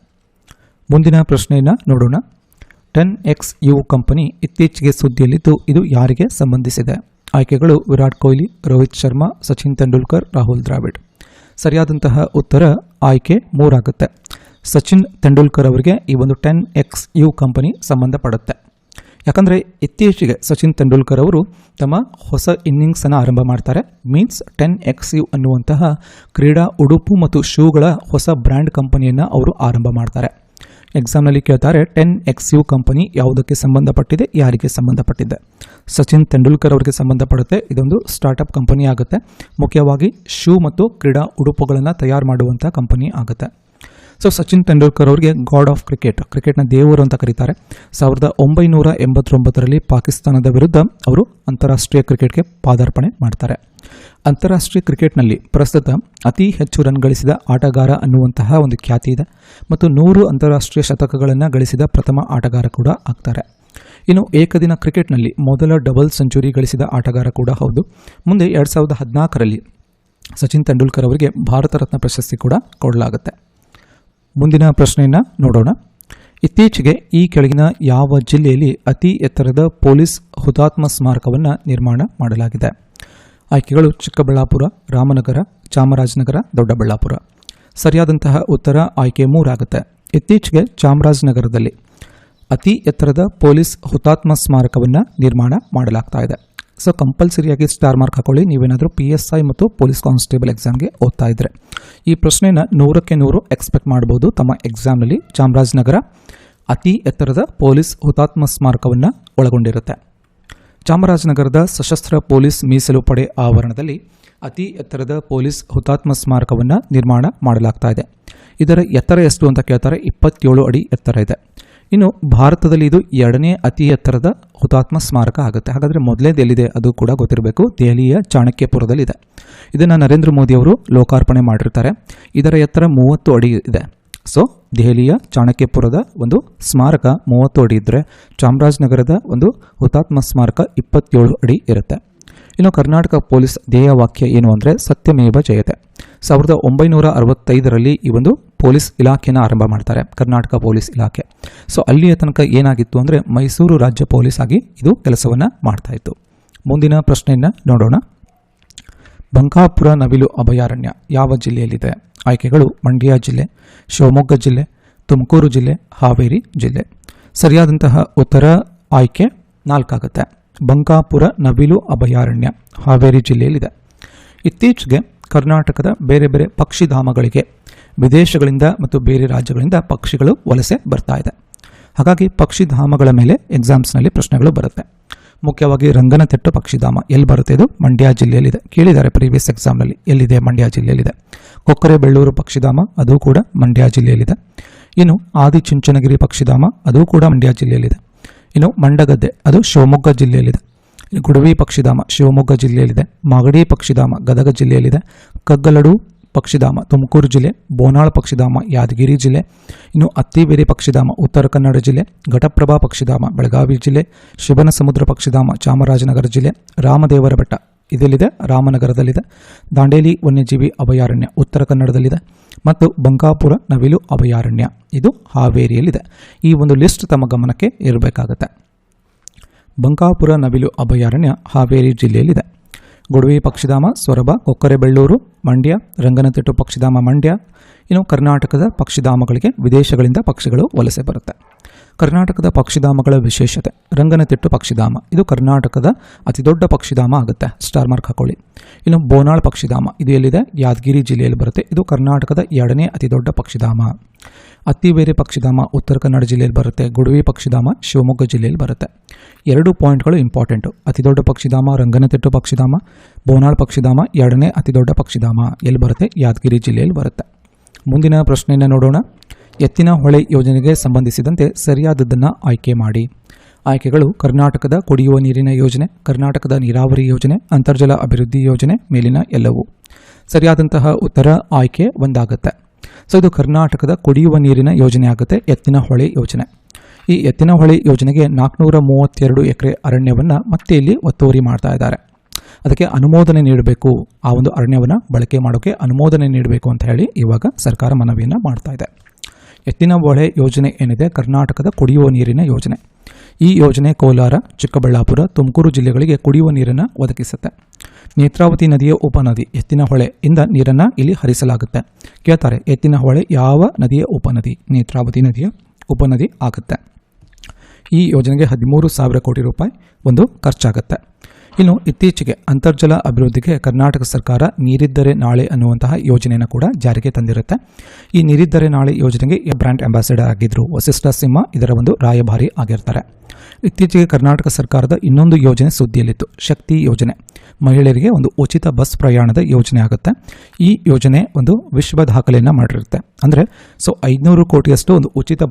ಮುಂದಿನ ಪ್ರಶ್ನೆಯನ್ನು ನೋಡೋಣ. ಟೆನ್ ಎಕ್ಸ್ ಯು ಕಂಪನಿ ಇತ್ತೀಚೆಗೆ ಸುದ್ದಿಯಲ್ಲಿದ್ದು ಇದು ಯಾರಿಗೆ ಸಂಬಂಧಿಸಿದೆ? ಆಯ್ಕೆಗಳು ವಿರಾಟ್ ಕೊಹ್ಲಿ, ರೋಹಿತ್ ಶರ್ಮಾ, ಸಚಿನ್ ತೆಂಡೂಲ್ಕರ್, ರಾಹುಲ್ ದ್ರಾವಿಡ್. ಸರಿಯಾದಂತಹ ಉತ್ತರ ಆಯ್ಕೆ ಮೂರಾಗುತ್ತೆ. ಸಚಿನ್ ತೆಂಡೂಲ್ಕರ್ ಅವರಿಗೆ ಈ ಒಂದು ಟೆನ್ ಎಕ್ಸ್ ಯು ಕಂಪನಿ ಸಂಬಂಧಪಡುತ್ತೆ. ಯಾಕಂದರೆ ಇತ್ತೀಚೆಗೆ ಸಚಿನ್ ತೆಂಡೂಲ್ಕರ್ ಅವರು ತಮ್ಮ ಹೊಸ ಇನ್ನಿಂಗ್ಸನ್ನು ಆರಂಭ ಮಾಡ್ತಾರೆ. ಮೀನ್ಸ್ ಟೆನ್ ಎಕ್ಸ್ ಯು ಅನ್ನುವಂತಹ ಕ್ರೀಡಾ ಉಡುಪು ಮತ್ತು ಶೂಗಳ ಹೊಸ ಬ್ರ್ಯಾಂಡ್ ಕಂಪನಿಯನ್ನು ಅವರು ಆರಂಭ ಮಾಡ್ತಾರೆ. ಎಕ್ಸಾಮ್ನಲ್ಲಿ ಕೇಳ್ತಾರೆ ಟೆನ್ ಎಕ್ಸ್ ಯು ಕಂಪನಿ ಯಾವುದಕ್ಕೆ ಸಂಬಂಧಪಟ್ಟಿದೆ, ಯಾರಿಗೆ ಸಂಬಂಧಪಟ್ಟಿದೆ. ಸಚಿನ್ ತೆಂಡೂಲ್ಕರ್ ಅವರಿಗೆ ಸಂಬಂಧಪಡುತ್ತೆ, ಇದೊಂದು ಸ್ಟಾರ್ಟಪ್ ಕಂಪನಿ ಆಗುತ್ತೆ. ಮುಖ್ಯವಾಗಿ ಶೂ ಮತ್ತು ಕ್ರೀಡಾ ಉಡುಪುಗಳನ್ನು ತಯಾರು ಮಾಡುವಂಥ ಕಂಪನಿ ಆಗುತ್ತೆ. ಸೊ ಸಚಿನ್ ತೆಂಡೂಲ್ಕರ್ ಅವರಿಗೆ ಗಾಡ್ ಆಫ್ ಕ್ರಿಕೆಟ್ ಕ್ರಿಕೆಟ್ನ ದೇವರು ಅಂತ ಕರೀತಾರೆ. ಸಾವಿರದ ಒಂಬೈನೂರ ಎಂಬತ್ತೊಂಬತ್ತರಲ್ಲಿ ಪಾಕಿಸ್ತಾನದ ವಿರುದ್ಧ ಅವರು ಅಂತಾರಾಷ್ಟ್ರೀಯ ಕ್ರಿಕೆಟ್ಗೆ ಪಾದಾರ್ಪಣೆ ಮಾಡ್ತಾರೆ. ಅಂತಾರಾಷ್ಟ್ರೀಯ ಕ್ರಿಕೆಟ್ನಲ್ಲಿ ಪ್ರಸ್ತುತ ಅತಿ ಹೆಚ್ಚು ರನ್ ಗಳಿಸಿದ ಆಟಗಾರ ಅನ್ನುವಂತಹ ಒಂದು ಖ್ಯಾತಿ ಇದೆ. ಮತ್ತು ನೂರು ಅಂತಾರಾಷ್ಟ್ರೀಯ ಶತಕಗಳನ್ನು ಗಳಿಸಿದ ಪ್ರಥಮ ಆಟಗಾರ ಕೂಡ ಆಗ್ತಾರೆ. ಇನ್ನು ಏಕದಿನ ಕ್ರಿಕೆಟ್ನಲ್ಲಿ ಮೊದಲ ಡಬಲ್ ಸೆಂಚುರಿ ಗಳಿಸಿದ ಆಟಗಾರ ಕೂಡ ಹೌದು. ಮುಂದೆ ಎರಡು ಸಾವಿರದ ಹದಿನಾಲ್ಕರಲ್ಲಿ ಸಚಿನ್ ತೆಂಡೂಲ್ಕರ್ ಅವರಿಗೆ ಭಾರತ ರತ್ನ ಪ್ರಶಸ್ತಿ ಕೂಡ ಕೊಡಲಾಗುತ್ತೆ. ಮುಂದಿನ ಪ್ರಶ್ನೆಯನ್ನು ನೋಡೋಣ. ಇತ್ತೀಚೆಗೆ ಈ ಕೆಳಗಿನ ಯಾವ ಜಿಲ್ಲೆಯಲ್ಲಿ ಅತಿ ಎತ್ತರದ ಪೊಲೀಸ್ ಹುತಾತ್ಮ ಸ್ಮಾರಕವನ್ನು ನಿರ್ಮಾಣ ಮಾಡಲಾಗಿದೆ. ಆಯ್ಕೆಗಳು ಚಿಕ್ಕಬಳ್ಳಾಪುರ, ರಾಮನಗರ, ಚಾಮರಾಜನಗರ, ದೊಡ್ಡಬಳ್ಳಾಪುರ. ಸರಿಯಾದಂತಹ ಉತ್ತರ ಆಯ್ಕೆ ಮೂರಾಗುತ್ತೆ. ಇತ್ತೀಚೆಗೆ ಚಾಮರಾಜನಗರದಲ್ಲಿ ಅತಿ ಎತ್ತರದ ಪೊಲೀಸ್ ಹುತಾತ್ಮ ಸ್ಮಾರಕವನ್ನು ನಿರ್ಮಾಣ ಮಾಡಲಾಗ್ತಾ ಇದೆ. ಸೊ ಕಂಪಲ್ಸರಿಯಾಗಿ ಸ್ಟಾರ್ ಮಾರ್ಕ್ ಹಾಕೊಳ್ಳಿ. ನೀವೇನಾದರೂ ಪಿ ಎಸ್ ಐ ಮತ್ತು ಪೊಲೀಸ್ ಕಾನ್ಸ್ಟೇಬಲ್ ಎಕ್ಸಾಮ್ಗೆ ಓದ್ತಾ ಇದ್ದರೆ ಈ ಪ್ರಶ್ನೆನ ನೂರಕ್ಕೆ ನೂರು ಎಕ್ಸ್ಪೆಕ್ಟ್ ಮಾಡ್ಬೋದು ತಮ್ಮ ಎಕ್ಸಾಮ್ನಲ್ಲಿ ಚಾಮರಾಜನಗರ ಅತಿ ಎತ್ತರದ ಪೊಲೀಸ್ ಹುತಾತ್ಮ ಸ್ಮಾರಕವನ್ನು ಒಳಗೊಂಡಿರುತ್ತೆ. ಚಾಮರಾಜನಗರದ ಸಶಸ್ತ್ರ ಪೊಲೀಸ್ ಮೀಸಲು ಪಡೆ ಆವರಣದಲ್ಲಿ ಅತಿ ಎತ್ತರದ ಪೊಲೀಸ್ ಹುತಾತ್ಮ ಸ್ಮಾರಕವನ್ನು ನಿರ್ಮಾಣ ಮಾಡಲಾಗ್ತಾ ಇದೆ. ಇದರ ಎತ್ತರ ಎಷ್ಟು ಅಂತ ಕೇಳ್ತಾರೆ? ಇಪ್ಪತ್ತೇಳು ಅಡಿ ಎತ್ತರ ಇದೆ. ಇನ್ನು ಭಾರತದಲ್ಲಿ ಇದು ಎರಡನೇ ಅತಿ ಎತ್ತರದ ಹುತಾತ್ಮ ಸ್ಮಾರಕ ಆಗುತ್ತೆ. ಹಾಗಾದರೆ ಮೊದಲೇದು ಎಲ್ಲಿದೆ ಅದು ಕೂಡ ಗೊತ್ತಿರಬೇಕು. ದೆಹಲಿಯ ಚಾಣಕ್ಯಪುರದಲ್ಲಿದೆ. ಇದನ್ನು ನರೇಂದ್ರ ಮೋದಿ ಅವರು ಲೋಕಾರ್ಪಣೆ ಮಾಡಿರ್ತಾರೆ. ಇದರ ಎತ್ತರ ಮೂವತ್ತು ಅಡಿ ಇದೆ. ಸೊ ದೆಹಲಿಯ ಚಾಣಕ್ಯಪುರದ ಒಂದು ಸ್ಮಾರಕ ಮೂವತ್ತು ಅಡಿ ಇದ್ದರೆ ಚಾಮರಾಜನಗರದ ಒಂದು ಹುತಾತ್ಮ ಸ್ಮಾರಕ ಇಪ್ಪತ್ತೇಳು ಅಡಿ ಇರುತ್ತೆ. ಇನ್ನು ಕರ್ನಾಟಕ ಪೊಲೀಸ್ ಧ್ಯೇಯ ವಾಕ್ಯ ಏನು ಅಂದರೆ ಸತ್ಯಮೇವ ಜಯತೆ. ಸಾವಿರದ ಒಂಬೈನೂರ ಅರವತ್ತೈದರಲ್ಲಿ ಈ ಒಂದು ಪೊಲೀಸ್ ಇಲಾಖೆನ ಆರಂಭ ಮಾಡ್ತಾರೆ, ಕರ್ನಾಟಕ ಪೊಲೀಸ್ ಇಲಾಖೆ. ಸೊ ಅಲ್ಲಿಯ ತನಕ ಏನಾಗಿತ್ತು ಅಂದರೆ ಮೈಸೂರು ರಾಜ್ಯ ಪೊಲೀಸ್ ಆಗಿ ಇದು ಕೆಲಸವನ್ನು ಮಾಡ್ತಾ ಇತ್ತು. ಮುಂದಿನ ಪ್ರಶ್ನೆಯನ್ನು ನೋಡೋಣ. ಬಂಕಾಪುರ ನವಿಲು ಅಭಯಾರಣ್ಯ ಯಾವ ಜಿಲ್ಲೆಯಲ್ಲಿದೆ? ಆಯ್ಕೆಗಳು ಮಂಡ್ಯ ಜಿಲ್ಲೆ, ಶಿವಮೊಗ್ಗ ಜಿಲ್ಲೆ, ತುಮಕೂರು ಜಿಲ್ಲೆ, ಹಾವೇರಿ ಜಿಲ್ಲೆ. ಸರಿಯಾದಂತಹ ಉತ್ತರ ಆಯ್ಕೆ ನಾಲ್ಕಾಗುತ್ತೆ. ಬಂಕಾಪುರ ನವಿಲು ಅಭಯಾರಣ್ಯ ಹಾವೇರಿ ಜಿಲ್ಲೆಯಲ್ಲಿದೆ. ಇತ್ತೀಚೆಗೆ ಕರ್ನಾಟಕದ ಬೇರೆ ಬೇರೆ ಪಕ್ಷಿಧಾಮಗಳಿಗೆ ವಿದೇಶಗಳಿಂದ ಮತ್ತು ಬೇರೆ ರಾಜ್ಯಗಳಿಂದ ಪಕ್ಷಿಗಳು ವಲಸೆ ಬರ್ತಾ ಇದೆ. ಹಾಗಾಗಿ ಪಕ್ಷಿಧಾಮಗಳ ಮೇಲೆ ಎಕ್ಸಾಮ್ಸ್ನಲ್ಲಿ ಪ್ರಶ್ನೆಗಳು ಬರುತ್ತೆ. ಮುಖ್ಯವಾಗಿ ರಂಗನತಿಟ್ಟು ಪಕ್ಷಿಧಾಮ ಎಲ್ಲಿ ಬರುತ್ತೆ ಇದು? ಮಂಡ್ಯ ಜಿಲ್ಲೆಯಲ್ಲಿದೆ. ಕೇಳಿದ್ದಾರೆ ಪ್ರೀವಿಯಸ್ ಎಕ್ಸಾಮ್ನಲ್ಲಿ ಎಲ್ಲಿದೆ ಮಂಡ್ಯ ಜಿಲ್ಲೆಯಲ್ಲಿದೆ. ಕೊಕ್ಕರೆ ಬೆಳ್ಳೂರು ಪಕ್ಷಿಧಾಮ ಅದು ಕೂಡ ಮಂಡ್ಯ ಜಿಲ್ಲೆಯಲ್ಲಿದೆ. ಇನ್ನು ಆದಿಚುಂಚನಗಿರಿ ಪಕ್ಷಿಧಾಮ ಅದು ಕೂಡ ಮಂಡ್ಯ ಜಿಲ್ಲೆಯಲ್ಲಿದೆ. ಇನ್ನು ಮಂಡಗದ್ದೆ ಅದು ಶಿವಮೊಗ್ಗ ಜಿಲ್ಲೆಯಲ್ಲಿದೆ. ಗುಡವಿ ಪಕ್ಷಿಧಾಮ ಶಿವಮೊಗ್ಗ ಜಿಲ್ಲೆಯಲ್ಲಿದೆ, ಮಾಗಡಿ ಪಕ್ಷಿಧಾಮ ಗದಗ ಜಿಲ್ಲೆಯಲ್ಲಿದೆ, ಕಗ್ಗಲಡು ಪಕ್ಷಿಧಾಮ ತುಮಕೂರು ಜಿಲ್ಲೆ, ಬೋನಾಳ ಪಕ್ಷಿಧಾಮ ಯಾದಗಿರಿ ಜಿಲ್ಲೆ, ಇನ್ನು ಅತ್ತಿಬೇರಿ ಪಕ್ಷಿಧಾಮ ಉತ್ತರ ಕನ್ನಡ ಜಿಲ್ಲೆ, ಘಟಪ್ರಭಾ ಪಕ್ಷಿಧಾಮ ಬೆಳಗಾವಿ ಜಿಲ್ಲೆ ಶಿವನ ಸಮುದ್ರ ಪಕ್ಷಿಧಾಮ ಚಾಮರಾಜನಗರ ಜಿಲ್ಲೆ ರಾಮದೇವರ ಬೆಟ್ಟ ಇದೆಲ್ಲಿದೆ? ರಾಮನಗರದಲ್ಲಿದೆ. ದಾಂಡೇಲಿ ವನ್ಯಜೀವಿ ಅಭಯಾರಣ್ಯ ಉತ್ತರ ಕನ್ನಡದಲ್ಲಿದೆ ಮತ್ತು ಬಂಕಾಪುರ ನವಿಲು ಅಭಯಾರಣ್ಯ ಇದು ಹಾವೇರಿಯಲ್ಲಿದೆ. ಈ ಒಂದು ಲಿಸ್ಟ್ ತಮ್ಮ ಗಮನಕ್ಕೆ ಇರಬೇಕಾಗತ್ತೆ. ಬಂಕಾಪುರ ನವಿಲು ಅಭಯಾರಣ್ಯ ಹಾವೇರಿ ಜಿಲ್ಲೆಯಲ್ಲಿದೆ. ಗೊಡವಿ ಪಕ್ಷಿಧಾಮ, ಸೊರಬ ಕೊಕ್ಕರೆಬೆಳ್ಳೂರು ಮಂಡ್ಯ, ರಂಗನತಿಟ್ಟು ಪಕ್ಷಿಧಾಮ ಮಂಡ್ಯ, ಇನ್ನು ಕರ್ನಾಟಕದ ಪಕ್ಷಿಧಾಮಗಳಿಗೆ ವಿದೇಶಗಳಿಂದ ಪಕ್ಷಿಗಳು ವಲಸೆ ಬರುತ್ತೆ. ಕರ್ನಾಟಕದ ಪಕ್ಷಿಧಾಮಗಳ ವಿಶೇಷತೆ. ರಂಗನತಿಟ್ಟು ಪಕ್ಷಿಧಾಮ. ಇದು ಕರ್ನಾಟಕದ ಅತಿದೊಡ್ಡ ಪಕ್ಷಿಧಾಮ ಆಗುತ್ತೆ. ಸ್ಟಾರ್ ಮಾರ್ಕ್ ಹಾಕೊಳ್ಳಿ. ಇನ್ನು ಬೋನಾಳ್ ಪಕ್ಷಿಧಾಮ. ಇದು ಎಲ್ಲಿದೆ? ಯಾದಗಿರಿ ಜಿಲ್ಲೆಯಲ್ಲಿ ಬರುತ್ತೆ. ಇದು ಕರ್ನಾಟಕದ ಎರಡನೇ ಅತಿದೊಡ್ಡ ಪಕ್ಷಿಧಾಮ. ಅತ್ತಿಬೇರೆ ಪಕ್ಷಿಧಾಮ ಉತ್ತರ ಕನ್ನಡ ಜಿಲ್ಲೆಯಲ್ಲಿ ಬರುತ್ತೆ. ಗುಡವಿ ಪಕ್ಷಿಧಾಮ ಶಿವಮೊಗ್ಗ ಜಿಲ್ಲೆಯಲ್ಲಿ ಬರುತ್ತೆ. ಎರಡು ಪಾಯಿಂಟ್ಗಳು ಇಂಪಾರ್ಟೆಂಟು. ಅತಿದೊಡ್ಡ ಪಕ್ಷಿಧಾಮ, ರಂಗನತಿಟ್ಟು ಪಕ್ಷಿಧಾಮ, ಬೋನಾಳ್ ಪಕ್ಷಿಧಾಮ ಎರಡನೇ ಅತಿದೊಡ್ಡ ಪಕ್ಷಿಧಾಮ. ಎಲ್ಲಿ ಬರುತ್ತೆ? ಯಾದಗಿರಿ ಜಿಲ್ಲೆಯಲ್ಲಿ ಬರುತ್ತೆ. ಮುಂದಿನ ಪ್ರಶ್ನೆಯನ್ನು ನೋಡೋಣ. ಎತ್ತಿನ ಹೊಳೆ ಯೋಜನೆಗೆ ಸಂಬಂಧಿಸಿದಂತೆ ಸರಿಯಾದದ್ದನ್ನು ಆಯ್ಕೆ ಮಾಡಿ. ಆಯ್ಕೆಗಳು ಕರ್ನಾಟಕದ ಕುಡಿಯುವ ನೀರಿನ ಯೋಜನೆ, ಕರ್ನಾಟಕದ ನೀರಾವರಿ ಯೋಜನೆ, ಅಂತರ್ಜಲ ಅಭಿವೃದ್ಧಿ ಯೋಜನೆ ಮೇಲಿನ ಎಲ್ಲವೂ. ಸರಿಯಾದಂತಹ ಉತ್ತರ ಆಯ್ಕೆ ಒಂದಾಗುತ್ತೆ. ಸೊ ಇದು ಕರ್ನಾಟಕದ ಕುಡಿಯುವ ನೀರಿನ ಯೋಜನೆ ಆಗುತ್ತೆ, ಎತ್ತಿನ ಹೊಳೆ ಯೋಜನೆ. ಈ ಎತ್ತಿನ ಹೊಳೆ ಯೋಜನೆಗೆ ನಾಲ್ಕುನೂರ ಮೂವತ್ತೆರಡು ಎಕರೆ ಅರಣ್ಯವನ್ನು ಮತ್ತೆ ಇಲ್ಲಿ ಒತ್ತುವರಿ ಮಾಡ್ತಾ ಇದ್ದಾರೆ. ಅದಕ್ಕೆ ಅನುಮೋದನೆ ನೀಡಬೇಕು. ಆ ಒಂದು ಅರಣ್ಯವನ್ನು ಬಳಕೆ ಮಾಡೋಕ್ಕೆ ಅನುಮೋದನೆ ನೀಡಬೇಕು ಅಂತ ಹೇಳಿ ಇವಾಗ ಸರ್ಕಾರ ಮನವಿಯನ್ನು ಮಾಡ್ತಾ ಇದೆ. ಎತ್ತಿನ ಹೊಳೆ ಯೋಜನೆ ಏನಿದೆ? ಕರ್ನಾಟಕದ ಕುಡಿಯುವ ನೀರಿನ ಯೋಜನೆ. ಈ ಯೋಜನೆ ಕೋಲಾರ, ಚಿಕ್ಕಬಳ್ಳಾಪುರ, ತುಮಕೂರು ಜಿಲ್ಲೆಗಳಿಗೆ ಕುಡಿಯುವ ನೀರನ್ನು ಒದಗಿಸುತ್ತೆ. ನೇತ್ರಾವತಿ ನದಿಯ ಉಪನದಿ, ಎತ್ತಿನ ಇಂದ ನೀರನ್ನು ಇಲ್ಲಿ ಹರಿಸಲಾಗುತ್ತೆ. ಕೇಳ್ತಾರೆ, ಎತ್ತಿನ ಹೊಳೆ ಯಾವ ನದಿಯ ಉಪನದಿ? ನೇತ್ರಾವತಿ ನದಿಯ ಉಪನದಿ ಆಗುತ್ತೆ. ಈ ಯೋಜನೆಗೆ ಹದಿಮೂರು ಸಾವಿರ ಕೋಟಿ ರೂಪಾಯಿ ಒಂದು ಖರ್ಚಾಗುತ್ತೆ. ಇನ್ನು ಇತ್ತೀಚೆಗೆ ಅಂತರ್ಜಲ ಅಭಿವೃದ್ಧಿಗೆ ಕರ್ನಾಟಕ ಸರ್ಕಾರ ನೀರಿದ್ದರೆ ನಾಳೆ ಅನ್ನುವಂತಹ ಯೋಜನೆಯನ್ನು ಕೂಡ ಜಾರಿಗೆ ತಂದಿರುತ್ತೆ. ಈ ನೀರಿದ್ದರೆ ನಾಳೆ ಯೋಜನೆಗೆ ಬ್ರ್ಯಾಂಡ್ ಅಂಬಾಸಿಡರ್ ಆಗಿದ್ದರು ವಸಿಷ್ಠ ಸಿಂಹ ಇದರ ಒಂದು ರಾಯಭಾರಿ ಆಗಿರ್ತಾರೆ. ಇತ್ತೀಚೆಗೆ ಕರ್ನಾಟಕ ಸರ್ಕಾರದ ಇನ್ನೊಂದು ಯೋಜನೆ ಸುದ್ದಿಯಲ್ಲಿತ್ತು, ಶಕ್ತಿ ಯೋಜನೆ. ಮಹಿಳೆಯರಿಗೆ ಒಂದು ಉಚಿತ ಬಸ್ ಪ್ರಯಾಣದ ಯೋಜನೆ ಆಗುತ್ತೆ. ಈ ಯೋಜನೆ ಒಂದು ವಿಶ್ವ ದಾಖಲೆಯನ್ನು ಮಾಡಿರುತ್ತೆ. ಅಂದರೆ ಸೊ ಐದುನೂರು ಕೋಟಿಯಷ್ಟು ಒಂದು ಉಚಿತ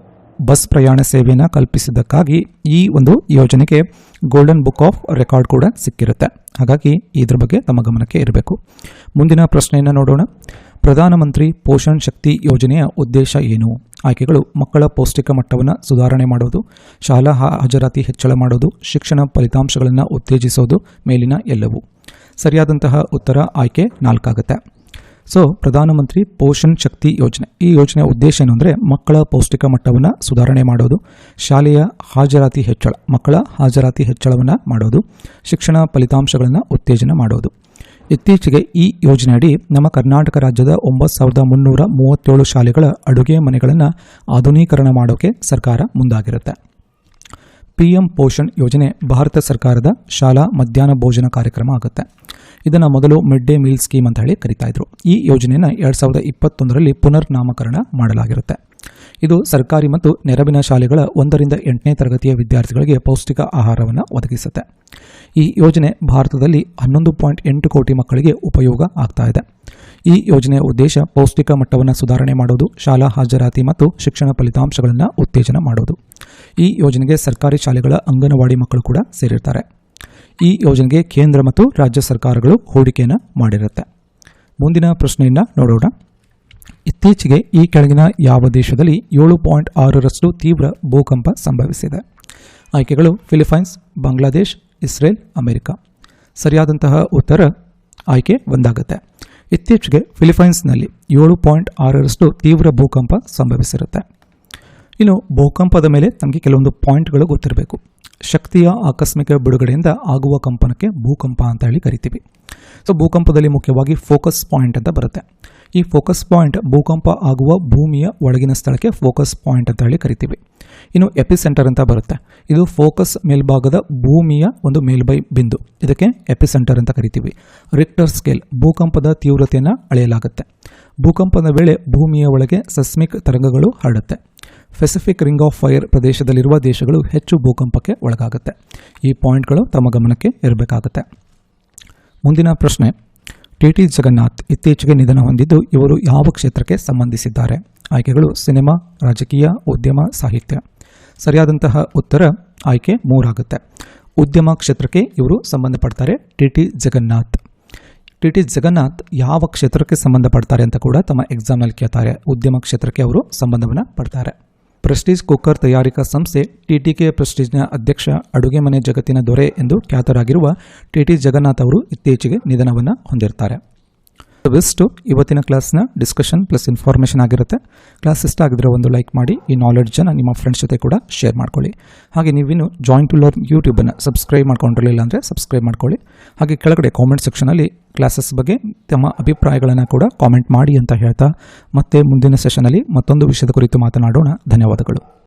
ಬಸ್ ಪ್ರಯಾಣ ಸೇವೆಯನ್ನು ಕಲ್ಪಿಸಿದ್ದಕ್ಕಾಗಿ ಈ ಒಂದು ಯೋಜನೆಗೆ ಗೋಲ್ಡನ್ ಬುಕ್ ಆಫ್ ರೆಕಾರ್ಡ್ ಕೂಡ ಸಿಕ್ಕಿರುತ್ತೆ. ಹಾಗಾಗಿ ಇದ್ರ ಬಗ್ಗೆ ತಮ್ಮ ಗಮನಕ್ಕೆ ಇರಬೇಕು. ಮುಂದಿನ ಪ್ರಶ್ನೆಯನ್ನು ನೋಡೋಣ. ಪ್ರಧಾನಮಂತ್ರಿ ಪೋಷಣ್ ಶಕ್ತಿ ಯೋಜನೆಯ ಉದ್ದೇಶ ಏನು? ಆಯ್ಕೆಗಳು ಮಕ್ಕಳ ಪೌಷ್ಟಿಕ ಮಟ್ಟವನ್ನು ಸುಧಾರಣೆ ಮಾಡೋದು, ಶಾಲಾ ಹಾಜರಾತಿ ಹೆಚ್ಚಳ ಮಾಡೋದು, ಶಿಕ್ಷಣ ಫಲಿತಾಂಶಗಳನ್ನು ಉತ್ತೇಜಿಸೋದು ಮೇಲಿನ ಎಲ್ಲವೂ. ಸರಿಯಾದಂತಹ ಉತ್ತರ ಆಯ್ಕೆ ನಾಲ್ಕಾಗುತ್ತೆ. ಸೊ ಪ್ರಧಾನಮಂತ್ರಿ ಪೋಷಣ್ ಶಕ್ತಿ ಯೋಜನೆ ಈ ಯೋಜನೆಯ ಉದ್ದೇಶ ಏನು ಅಂದರೆ ಮಕ್ಕಳ ಪೌಷ್ಟಿಕ ಮಟ್ಟವನ್ನು ಸುಧಾರಣೆ ಮಾಡೋದು, ಶಾಲೆಯ ಹಾಜರಾತಿ ಹೆಚ್ಚಳ, ಮಕ್ಕಳ ಹಾಜರಾತಿ ಹೆಚ್ಚಳವನ್ನು ಮಾಡೋದು, ಶಿಕ್ಷಣ ಫಲಿತಾಂಶಗಳನ್ನು ಉತ್ತೇಜನ ಮಾಡೋದು. ಇತ್ತೀಚೆಗೆ ಈ ಯೋಜನೆಯಡಿ ನಮ್ಮ ಕರ್ನಾಟಕ ರಾಜ್ಯದ ಒಂಬತ್ತು ಸಾವಿರದ ಮುನ್ನೂರ ಮೂವತ್ತೇಳು ಶಾಲೆಗಳ ಅಡುಗೆ ಮನೆಗಳನ್ನು ಆಧುನೀಕರಣ ಮಾಡೋಕೆ ಸರ್ಕಾರ ಮುಂದಾಗಿರುತ್ತೆ. ಪಿಎಂ ಪೋಷಣ್ ಯೋಜನೆ ಭಾರತ ಸರ್ಕಾರದ ಶಾಲಾ ಮಧ್ಯಾಹ್ನ ಭೋಜನ ಕಾರ್ಯಕ್ರಮ ಆಗುತ್ತೆ. ಇದನ್ನು ಮೊದಲು ಮಿಡ್ ಡೇ ಮೀಲ್ ಸ್ಕೀಮ್ ಅಂತ ಹೇಳಿ ಕರಿತಾ ಇದ್ರು. ಈ ಯೋಜನೆಯನ್ನು ಎರಡು ಸಾವಿರದ ಇಪ್ಪತ್ತೊಂದರಲ್ಲಿ ಪುನರ್ ನಾಮಕರಣ ಮಾಡಲಾಗಿರುತ್ತೆ. ಇದು ಸರ್ಕಾರಿ ಮತ್ತು ನೆರವಿನ ಶಾಲೆಗಳ ಒಂದರಿಂದ ಎಂಟನೇ ತರಗತಿಯ ವಿದ್ಯಾರ್ಥಿಗಳಿಗೆ ಪೌಷ್ಟಿಕ ಆಹಾರವನ್ನು ಒದಗಿಸುತ್ತೆ. ಈ ಯೋಜನೆ ಭಾರತದಲ್ಲಿ ಹನ್ನೊಂದು ಪಾಯಿಂಟ್ ಎಂಟು ಕೋಟಿ ಮಕ್ಕಳಿಗೆ ಉಪಯೋಗ ಆಗ್ತಾ ಇದೆ. ಈ ಯೋಜನೆಯ ಉದ್ದೇಶ ಪೌಷ್ಟಿಕ ಮಟ್ಟವನ್ನು ಸುಧಾರಣೆ ಮಾಡೋದು, ಶಾಲಾ ಹಾಜರಾತಿ ಮತ್ತು ಶಿಕ್ಷಣ ಫಲಿತಾಂಶಗಳನ್ನು ಉತ್ತೇಜನ ಮಾಡೋದು. ಈ ಯೋಜನೆಗೆ ಸರ್ಕಾರಿ ಶಾಲೆಗಳ ಅಂಗನವಾಡಿ ಮಕ್ಕಳು ಕೂಡ ಸೇರಿರ್ತಾರೆ. ಈ ಯೋಜನೆಗೆ ಕೇಂದ್ರ ಮತ್ತು ರಾಜ್ಯ ಸರ್ಕಾರಗಳು ಹೂಡಿಕೆಯನ್ನು ಮಾಡಿರುತ್ತೆ. ಮುಂದಿನ ಪ್ರಶ್ನೆಯನ್ನು ನೋಡೋಣ. ಇತ್ತೀಚೆಗೆ ಈ ಕೆಳಗಿನ ಯಾವ ದೇಶದಲ್ಲಿ ಏಳು ಪಾಯಿಂಟ್ ಆರರಷ್ಟು ತೀವ್ರ ಭೂಕಂಪ ಸಂಭವಿಸಿದೆ. ಆಯ್ಕೆಗಳು ಫಿಲಿಪೈನ್ಸ್, ಬಾಂಗ್ಲಾದೇಶ್, ಇಸ್ರೇಲ್, ಅಮೆರಿಕ. ಸರಿಯಾದಂತಹ ಉತ್ತರ ಆಯ್ಕೆ ಒಂದಾಗುತ್ತೆ. ಇತ್ತೀಚೆಗೆ ಫಿಲಿಪೈನ್ಸ್ನಲ್ಲಿ ಏಳು ಪಾಯಿಂಟ್ ಆರರಷ್ಟು ತೀವ್ರ ಭೂಕಂಪ ಸಂಭವಿಸಿರುತ್ತೆ. ಇನ್ನು ಭೂಕಂಪದ ಮೇಲೆ ನಮಗೆ ಕೆಲವೊಂದು ಪಾಯಿಂಟ್ಗಳು ಗೊತ್ತಿರಬೇಕು. ಶಕ್ತಿಯ ಆಕಸ್ಮಿಕ ಬಿಡುಗಡೆಯಿಂದ ಆಗುವ ಕಂಪನಕ್ಕೆ ಭೂಕಂಪ ಅಂತ ಹೇಳಿ ಕರಿತೀವಿ. ಸೊ ಭೂಕಂಪದಲ್ಲಿ ಮುಖ್ಯವಾಗಿ ಫೋಕಸ್ ಪಾಯಿಂಟ್ ಅಂತ ಬರುತ್ತೆ. ಈ ಫೋಕಸ್ ಪಾಯಿಂಟ್ ಭೂಕಂಪ ಆಗುವ ಭೂಮಿಯ ಒಳಗಿನ ಸ್ಥಳಕ್ಕೆ ಫೋಕಸ್ ಪಾಯಿಂಟ್ ಅಂತ ಹೇಳಿ ಕರಿತೀವಿ. ಇನ್ನು ಎಪಿಸೆಂಟರ್ ಅಂತ ಬರುತ್ತೆ. ಇದು ಫೋಕಸ್ ಮೇಲ್ಭಾಗದ ಭೂಮಿಯ ಒಂದು ಮೇಲ್ಬೈ ಬಿಂದು. ಇದಕ್ಕೆ ಎಪಿಸೆಂಟರ್ ಅಂತ ಕರಿತೀವಿ. ರಿಕ್ಟರ್ ಸ್ಕೇಲ್ ಭೂಕಂಪದ ತೀವ್ರತೆಯನ್ನು ಅಳೆಯಲಾಗುತ್ತೆ. ಭೂಕಂಪದ ವೇಳೆ ಭೂಮಿಯ ಒಳಗೆ ಸಸ್ಮಿಕ್ ತರಂಗಗಳು ಹರಡುತ್ತೆ. ಪೆಸಿಫಿಕ್ ರಿಂಗ್ ಆಫ್ ಫೈರ್ ಪ್ರದೇಶದಲ್ಲಿರುವ ದೇಶಗಳು ಹೆಚ್ಚು ಭೂಕಂಪಕ್ಕೆ ಒಳಗಾಗುತ್ತೆ. ಈ ಪಾಯಿಂಟ್ಗಳು ತಮ್ಮ ಗಮನಕ್ಕೆ ಇರಬೇಕಾಗುತ್ತೆ. ಮುಂದಿನ ಪ್ರಶ್ನೆ. ಟಿ ಟಿ ಜಗನ್ನಾಥ್ ಇತ್ತೀಚೆಗೆ ನಿಧನ ಹೊಂದಿದ್ದು ಇವರು ಯಾವ ಕ್ಷೇತ್ರಕ್ಕೆ ಸಂಬಂಧಿಸಿದ್ದಾರೆ? ಆಯ್ಕೆಗಳು ಸಿನಿಮಾ, ರಾಜಕೀಯ, ಉದ್ಯಮ, ಸಾಹಿತ್ಯ. ಸರಿಯಾದಂತಹ ಉತ್ತರ ಆಯ್ಕೆ ಮೂರಾಗುತ್ತೆ. ಉದ್ಯಮ ಕ್ಷೇತ್ರಕ್ಕೆ ಇವರು ಸಂಬಂಧಪಡ್ತಾರೆ T T Jagannath. T T Jagannath ಯಾವ ಕ್ಷೇತ್ರಕ್ಕೆ ಸಂಬಂಧಪಡ್ತಾರೆ ಅಂತ ಕೂಡ ತಮ್ಮ ಎಕ್ಸಾಮ್ನಲ್ಲಿ ಕೇಳ್ತಾರೆ. ಉದ್ಯಮ ಕ್ಷೇತ್ರಕ್ಕೆ ಅವರು ಸಂಬಂಧವನ್ನು ಪಡ್ತಾರೆ. ಪ್ರೆಸ್ಟೀಜ್ ಕುಕ್ಕರ್ ತಯಾರಿಕಾ ಸಂಸ್ಥೆ ಟಿಟಿಕೆ ಪ್ರೆಸ್ಟೀಜ್ನ ಅಧ್ಯಕ್ಷ ಅಡುಗೆ ಮನೆ ಜಗತ್ತಿನ ದೊರೆ ಎಂದು ಖ್ಯಾತರಾಗಿರುವ ಟಿ ಟಿ ಜಗನ್ನಾಥ್ ಅವರು ಇತ್ತೀಚೆಗೆ ನಿಧನವನ್ನು ಹೊಂದಿರ್ತಾರೆ. ಇವಿಷ್ಟು ಇವತ್ತಿನ ಕ್ಲಾಸ್ನ ಡಿಸ್ಕಷನ್ ಪ್ಲಸ್ ಇನ್ಫಾರ್ಮೇಷನ್ ಆಗಿರುತ್ತೆ. ಕ್ಲಾಸ್ ಇಷ್ಟ ಆಗಿದ್ರೆ ಒಂದು ಲೈಕ್ ಮಾಡಿ, ಈ ನಾಲೆಡ್ಜನ್ನು ನಿಮ್ಮ ಫ್ರೆಂಡ್ಸ್ ಜೊತೆ ಕೂಡ ಶೇರ್ ಮಾಡ್ಕೊಳ್ಳಿ. ಹಾಗೆ ನೀವಿನ್ನು ಜಾಯಿನ್ ಟು ಲರ್ನ್ ಯೂಟ್ಯೂಬನ್ನು ಸಬ್ಸ್ಕ್ರೈಬ್ ಮಾಡ್ಕೊಂಡಿರಲಿಲ್ಲ ಅಂದರೆ ಸಬ್ಸ್ಕ್ರೈಬ್ ಮಾಡ್ಕೊಳ್ಳಿ. ಹಾಗೆ ಕೆಳಗಡೆ ಕಾಮೆಂಟ್ ಸೆಕ್ಷನಲ್ಲಿ ಕ್ಲಾಸಸ್ ಬಗ್ಗೆ ತಮ್ಮ ಅಭಿಪ್ರಾಯಗಳನ್ನು ಕೂಡ ಕಾಮೆಂಟ್ ಮಾಡಿ ಅಂತ ಹೇಳ್ತಾ, ಮತ್ತೆ ಮುಂದಿನ ಸೆಷನಲ್ಲಿ ಮತ್ತೊಂದು ವಿಷಯದ ಕುರಿತು ಮಾತನಾಡೋಣ. ಧನ್ಯವಾದಗಳು.